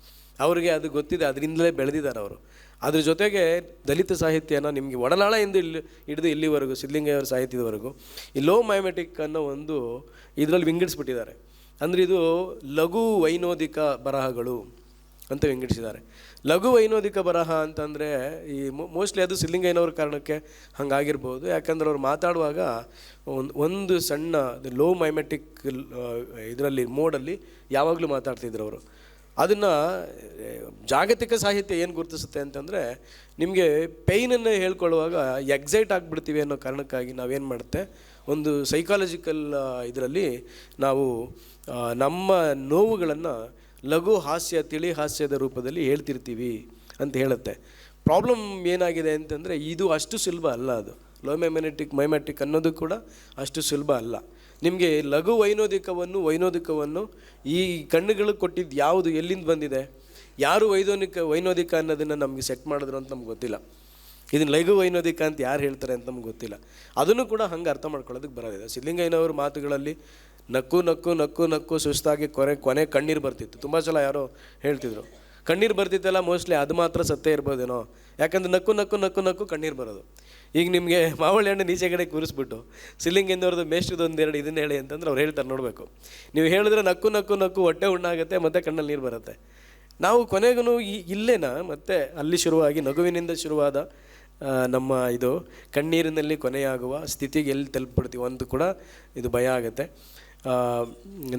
ಅವರಿಗೆ ಅದು ಗೊತ್ತಿದೆ, ಅದರಿಂದಲೇ ಬೆಳೆದಿದ್ದಾರೆ ಅವರು. ಅದ್ರ ಜೊತೆಗೆ ದಲಿತ ಸಾಹಿತ್ಯನ ನಿಮಗೆ ಒಡನಾಳೆಯಿಂದ ಇಲ್ಲಿ ಹಿಡಿದು ಇಲ್ಲಿವರೆಗೂ, ಸಿದ್ಧಲಿಂಗಯ್ಯವ್ರ ಸಾಹಿತ್ಯದವರೆಗೂ ಈ ಲೋ ಮೈಮೆಟಿಕ್ ಅನ್ನೋ ಒಂದು ಇದರಲ್ಲಿ ವಿಂಗಡಿಸ್ಬಿಟ್ಟಿದ್ದಾರೆ. ಅಂದರೆ ಇದು ಲಘು ವೈನೋದಿಕ ಬರಹಗಳು ಅಂತ ವಿಂಗಡಿಸಿದ್ದಾರೆ. ಲಘು ವೈನೋದಿಕ ಬರಹ ಅಂತಂದರೆ ಈ ಮೋಸ್ಟ್ಲಿ ಅದು ಸಿದ್ಧಲಿಂಗಯ್ಯನವ್ರ ಕಾರಣಕ್ಕೆ ಹಂಗಾಗಿರ್ಬೋದು. ಯಾಕಂದ್ರೆ ಅವ್ರು ಮಾತಾಡುವಾಗ ಒಂದು ಒಂದು ಸಣ್ಣ ಲೋ ಮೈಮೆಟಿಕ್ ಇದರಲ್ಲಿ, ಮೋಡಲ್ಲಿ ಯಾವಾಗಲೂ ಮಾತಾಡ್ತಿದ್ರು ಅವರು. ಅದನ್ನು ಜಾಗತಿಕ ಸಾಹಿತ್ಯ ಏನು ಗುರುತಿಸುತ್ತೆ ಅಂತಂದರೆ ನಿಮಗೆ ಪೈನನ್ನು ಹೇಳ್ಕೊಳ್ಳುವಾಗ ಎಕ್ಸೈಟ್ ಆಗಿಬಿಡ್ತೀವಿ ಅನ್ನೋ ಕಾರಣಕ್ಕಾಗಿ ನಾವೇನು ಮಾಡುತ್ತೆ? ಒಂದು ಸೈಕಾಲಜಿಕಲ್ ಇದರಲ್ಲಿ ನಾವು ನಮ್ಮ ನೋವುಗಳನ್ನು ಲಘು ಹಾಸ್ಯ, ತಿಳಿ ಹಾಸ್ಯದ ರೂಪದಲ್ಲಿ ಹೇಳ್ತಿರ್ತೀವಿ ಅಂತ ಹೇಳುತ್ತೆ. ಪ್ರಾಬ್ಲಮ್ ಏನಾಗಿದೆ ಅಂತಂದರೆ ಇದು ಅಷ್ಟು ಸುಲಭ ಅಲ್ಲ ಅದು. ಲೋ ಮೆಮೆನೆಟಿಕ್ ಮೈಮೆಟಿಕ್ ಅನ್ನೋದು ಕೂಡ ಅಷ್ಟು ಸುಲಭ ಅಲ್ಲ. ನಿಮಗೆ ಲಘು ವೈನೋದಿಕವನ್ನು ವೈನೋದಿಕವನ್ನು ಈ ಕಣ್ಣುಗಳು ಕೊಟ್ಟಿದ್ದು ಯಾವುದು ಎಲ್ಲಿಂದ ಬಂದಿದೆ? ಯಾರು ವೈದೋನಿಕ, ವೈನೋದಿಕ ಅನ್ನೋದನ್ನು ನಮಗೆ ಸೆಟ್ ಮಾಡಿದ್ರು ಅಂತ ನಮ್ಗೆ ಗೊತ್ತಿಲ್ಲ. ಇದನ್ನು ಲಘು ವೈನೋದಿಕ ಅಂತ ಯಾರು ಹೇಳ್ತಾರೆ ಅಂತ ನಮ್ಗೆ ಗೊತ್ತಿಲ್ಲ. ಅದನ್ನು ಕೂಡ ಹಂಗೆ ಅರ್ಥ ಮಾಡ್ಕೊಳ್ಳೋದಕ್ಕೆ ಬರೋದಿಲ್ಲ. ಸಿದ್ಲಿಂಗಯ್ಯನವ್ರ ಮಾತುಗಳಲ್ಲಿ ನಕ್ಕು ನಕ್ಕು ನಕ್ಕು ನಕ್ಕು ಸುಸ್ತಾಗಿ ಕೊರೆ, ಕೊನೆ ಕಣ್ಣೀರು ಬರ್ತಿತ್ತು. ತುಂಬ ಸಲ ಯಾರೋ ಹೇಳ್ತಿದ್ರು. ಕಣ್ಣೀರು ಬರ್ತಿತ್ತಲ್ಲ ಮೋಸ್ಟ್ಲಿ ಅದು ಮಾತ್ರ ಸತ್ತೇ ಇರ್ಬೋದೇನೋ. ಯಾಕಂದ್ರೆ ನಕ್ಕು ನಕ್ಕು ನಕ್ಕು ನಕ್ಕು ಕಣ್ಣೀರು ಬರೋದು. ಈಗ ನಿಮಗೆ ಮಾವಳಿ ಹಣ್ಣು ನೀಚೆ ಕಡೆ ಕೂರಿಸ್ಬಿಟ್ಟು ಸಿಲ್ಲಿಂಗಿಂದವ್ರದ್ದು ಒಂದು ಒಂದೆರಡು ಇದನ್ನ ಹೇಳಿ ಅಂತಂದ್ರೆ ಅವ್ರು ಹೇಳ್ತಾರೆ ನೋಡಬೇಕು. ನೀವು ಹೇಳಿದ್ರೆ ನಕ್ಕು ನಕ್ಕು ನಕ್ಕು ಹೊಟ್ಟೆ ಹುಣ್ಣಾಗುತ್ತೆ ಮತ್ತು ಕಣ್ಣಲ್ಲಿ ನೀರು ಬರುತ್ತೆ. ನಾವು ಕೊನೆಗೂ ಈ ಇಲ್ಲೇನ, ಮತ್ತೆ ಅಲ್ಲಿ ಶುರುವಾಗಿ ನಗುವಿನಿಂದ ಶುರುವಾದ ನಮ್ಮ ಇದು ಕಣ್ಣೀರಿನಲ್ಲಿ ಕೊನೆಯಾಗುವ ಸ್ಥಿತಿಗೆ ಎಲ್ಲಿ ತಲುಪಿಬಿಡ್ತೀವಿ ಒಂದು ಕೂಡ ಇದು ಭಯ ಆಗುತ್ತೆ.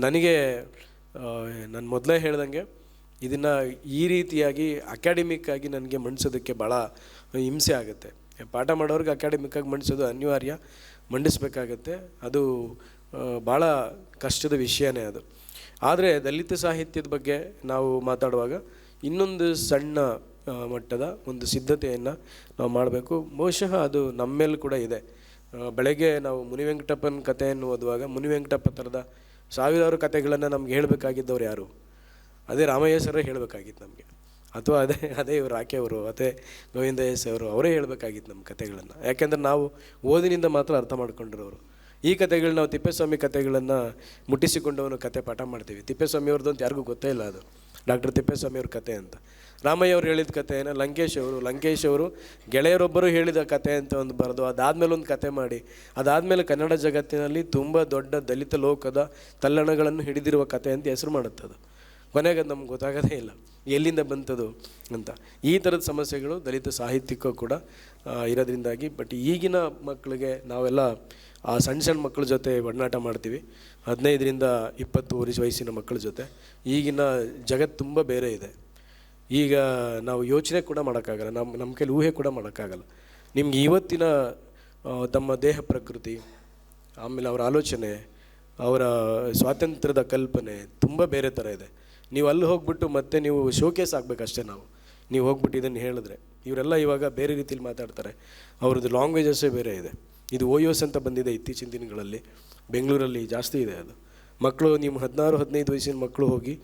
ನನಗೆ ನಾನು ಮೊದಲೇ ಹೇಳ್ದಂಗೆ ಇದನ್ನು ಈ ರೀತಿಯಾಗಿ ಅಕಾಡೆಮಿಕ್ ಆಗಿ ನನಗೆ ಮಂಡಿಸೋದಕ್ಕೆ ಭಾಳ ಹಿಂಸೆ ಆಗುತ್ತೆ. ಪಾಠ ಮಾಡೋರಿಗೆ ಅಕಾಡೆಮಿಕ್ ಆಗಿ ಮಂಡಿಸೋದು ಅನಿವಾರ್ಯ, ಮಂಡಿಸಬೇಕಾಗತ್ತೆ. ಅದು ಭಾಳ ಕಷ್ಟದ ವಿಷಯನೇ ಅದು. ಆದರೆ ದಲಿತ ಸಾಹಿತ್ಯದ ಬಗ್ಗೆ ನಾವು ಮಾತಾಡುವಾಗ ಇನ್ನೊಂದು ಸಣ್ಣ ಮಟ್ಟದ ಒಂದು ಸಿದ್ಧತೆಯನ್ನು ನಾವು ಮಾಡಬೇಕು. ಬಹುಶಃ ಅದು ನಮ್ಮ ಕೂಡ ಇದೆ. ಬೆಳಗ್ಗೆ ನಾವು ಮುನಿವೆಂಕಟಪ್ಪನ ಕಥೆಯನ್ನು ಓದುವಾಗ ಮುನಿವೆಂಕಟಪ್ಪ ಥರದ ಸಾವಿರಾರು ಕಥೆಗಳನ್ನು ನಮ್ಗೆ ಹೇಳಬೇಕಾಗಿದ್ದವ್ರು ಯಾರು? ಅದೇ ರಾಮಯ್ಯ ಸರೇ ಹೇಳಬೇಕಾಗಿತ್ತು ನಮಗೆ. ಅಥವಾ ಅದೇ ಅದೇ ಇವರು ಆಕೆ ಅವರು, ಅದೇ ಗೋವಿಂದ ಎಸ್ ಅವರು, ಅವರೇ ಹೇಳಬೇಕಾಗಿತ್ತು ನಮ್ಮ ಕಥೆಗಳನ್ನು ಯಾಕೆಂದರೆ ನಾವು ಓದಿನಿಂದ ಮಾತ್ರ ಅರ್ಥ ಮಾಡ್ಕೊಂಡಿರೋರು. ಈ ಕಥೆಗಳು ನಾವು ತಿಪ್ಪೇಸ್ವಾಮಿ ಕಥೆಗಳನ್ನು ಮುಟ್ಟಿಸಿಕೊಂಡವನು ಕತೆ ಪಾಠ ಮಾಡ್ತೀವಿ. ತಿಪ್ಪೇಸ್ವಾಮಿ ಅವ್ರದ್ದು ಅಂತ ಯಾರಿಗೂ ಗೊತ್ತೇ ಇಲ್ಲ ಅದು. ಡಾಕ್ಟರ್ ತಿಪ್ಪೇಸ್ವಾಮಿ ಅವ್ರ ಕತೆ ಅಂತ. ರಾಮಯ್ಯ ಅವರು ಹೇಳಿದ ಕಥೆನ ಲಂಕೇಶ್ ಅವರು. ಲಂಕೇಶ್ ಅವರು ಗೆಳೆಯರೊಬ್ಬರು ಹೇಳಿದ ಕತೆ ಅಂತ ಒಂದು ಬರೆದು ಅದಾದಮೇಲೆ ಒಂದು ಕತೆ ಮಾಡಿ. ಅದಾದಮೇಲೆ ಕನ್ನಡ ಜಗತ್ತಿನಲ್ಲಿ ತುಂಬ ದೊಡ್ಡ ದಲಿತ ಲೋಕದ ತಲ್ಲಣಗಳನ್ನು ಹಿಡಿದಿರುವ ಕತೆ ಅಂತ ಹೆಸರು ಮಾಡುತ್ತದು. ಕೊನೆಗೆ ನಮ್ಗೆ ಗೊತ್ತಾಗೋದೇ ಇಲ್ಲ. ಎಲ್ಲಿಂದ ಬಂತದು ಅಂತ. ಈ ಥರದ ಸಮಸ್ಯೆಗಳು ದಲಿತ ಸಾಹಿತ್ಯಕ್ಕೂ ಕೂಡ ಇರೋದ್ರಿಂದಾಗಿ, ಬಟ್ ಈಗಿನ ಮಕ್ಕಳಿಗೆ ನಾವೆಲ್ಲ, ಆ ಸಣ್ಣ ಸಣ್ಣ ಮಕ್ಕಳ ಜೊತೆ ಒಡನಾಟ ಮಾಡ್ತೀವಿ. ಹದಿನೈದರಿಂದ ಇಪ್ಪತ್ತು ವರ್ಷ ವಯಸ್ಸಿನ ಮಕ್ಕಳ ಜೊತೆ. ಈಗಿನ ಜಗತ್ತು ತುಂಬ ಬೇರೆ ಇದೆ. ಈಗ ನಾವು ಯೋಚನೆ ಕೂಡ ಮಾಡೋಕ್ಕಾಗಲ್ಲ. ನಮ್ಮ ನಮ್ಮ ಕೈಲಿ ಊಹೆ ಕೂಡ ಮಾಡೋಕ್ಕಾಗಲ್ಲ. ನಿಮ್ಗೆ ಇವತ್ತಿನ ತಮ್ಮ ದೇಹ ಪ್ರಕೃತಿ, ಆಮೇಲೆ ಅವರ ಆಲೋಚನೆ, ಅವರ ಸ್ವಾತಂತ್ರ್ಯದ ಕಲ್ಪನೆ ತುಂಬ ಬೇರೆ ಥರ ಇದೆ. ನೀವು ಅಲ್ಲಿ ಹೋಗ್ಬಿಟ್ಟು ಮತ್ತೆ ನೀವು ಶೋಕೇಸ್ ಆಗಬೇಕಷ್ಟೇ ನಾವು. ನೀವು ಹೋಗ್ಬಿಟ್ಟು ಇದನ್ನು ಹೇಳಿದ್ರೆ. ಇವರೆಲ್ಲ ಇವಾಗ ಬೇರೆ ರೀತಿಯಲ್ಲಿ ಮಾತಾಡ್ತಾರೆ. ಅವ್ರದ್ದು ಲ್ಯಾಂಗ್ವೇಜಸ್ಸೇ ಬೇರೆ ಇದೆ. ಇದು ಓಯೋಸ್ ಅಂತ ಬಂದಿದೆ ಇತ್ತೀಚಿನ ದಿನಗಳಲ್ಲಿ. ಬೆಂಗಳೂರಲ್ಲಿ ಜಾಸ್ತಿ ಇದೆ ಅದು. ಮಕ್ಕಳು, ನಿಮ್ಮ ಹದಿನಾರು, ಹದಿನೈದು ವಯಸ್ಸಿನ ಮಕ್ಕಳು ಹೋಗಿ,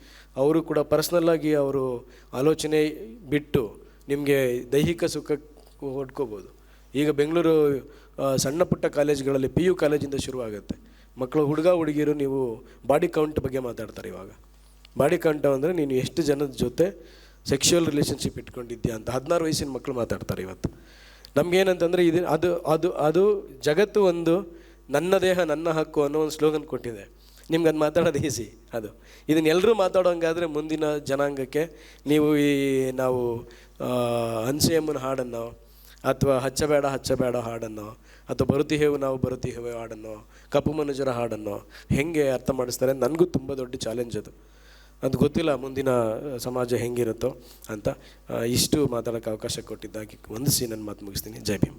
ಅವರು ಕೂಡ ಪರ್ಸ್ನಲ್ಲಾಗಿ ಅವರು ಆಲೋಚನೆ ಬಿಟ್ಟು ನಿಮಗೆ ದೈಹಿಕ ಸುಖ ಹೊಡ್ಕೋಬೋದು. ಈಗ ಬೆಂಗಳೂರು ಸಣ್ಣ ಪುಟ್ಟ ಕಾಲೇಜ್ಗಳಲ್ಲಿ ಪಿ ಯು ಕಾಲೇಜಿಂದ ಶುರುವಾಗುತ್ತೆ. ಮಕ್ಕಳು ಹುಡುಗ, ಹುಡುಗಿಯರು ನೀವು ಬಾಡಿ ಕೌಂಟ್ ಬಗ್ಗೆ ಮಾತಾಡ್ತಾರೆ ಇವಾಗ. ಬಾಡಿ ಕೌಂಟ್ ಅಂದರೆ ನೀನು ಎಷ್ಟು ಜನದ ಜೊತೆ ಸೆಕ್ಷುವಲ್ ರಿಲೇಷನ್ಶಿಪ್ ಇಟ್ಕೊಂಡಿದ್ಯಾ ಅಂತ ಹದಿನಾರು ವಯಸ್ಸಿನ ಮಕ್ಕಳು ಮಾತಾಡ್ತಾರೆ ಇವತ್ತು. ನಮಗೇನಂತಂದರೆ ಇದು ಅದು ಅದು ಅದು ಜಗತ್ತು ಒಂದು ನನ್ನ ದೇಹ, ನನ್ನ ಹಕ್ಕು ಅನ್ನೋ ಒಂದು ಸ್ಲೋಗನ್ ಕೊಟ್ಟಿದೆ. ನಿಮ್ಗೆ ಅದು ಮಾತಾಡೋದು ಈಸಿ ಅದು. ಇದನ್ನ ಎಲ್ಲರೂ ಮಾತಾಡೋಂಗಾದರೆ ಮುಂದಿನ ಜನಾಂಗಕ್ಕೆ ನೀವು ಈ ನಾವು ಹಂಸೆಯಮ್ಮನ ಹಾಡನ್ನು ಅಥವಾ ಹಚ್ಚಬೇಡ ಹಚ್ಚಬೇಡ ಹಾಡನ್ನು ಅಥವಾ ಬರುತ್ತಿಹೇವು ನಾವು ಬರುತ್ತಿಹೇವು ಹಾಡನ್ನು, ಕಪ್ಪು ಮನುಜರ ಹಾಡನ್ನು ಹೆಂಗೆ ಅರ್ಥ ಮಾಡಿಸ್ತಾರೆ ನನಗೂ ತುಂಬ ದೊಡ್ಡ ಚಾಲೆಂಜ್ ಅದು. ಅದು ಗೊತ್ತಿಲ್ಲ ಮುಂದಿನ ಸಮಾಜ ಹೆಂಗಿರುತ್ತೋ ಅಂತ ಇಷ್ಟು ಮಾತಾಡೋಕ್ಕೆ ಅವಕಾಶ ಕೊಟ್ಟಿದ್ದಾಗಿ ವಂದಿಸಿ ನನ್ನ ಮಾತು ಮುಗಿಸ್ತೀನಿ. ಜೈ ಭೀಮ್.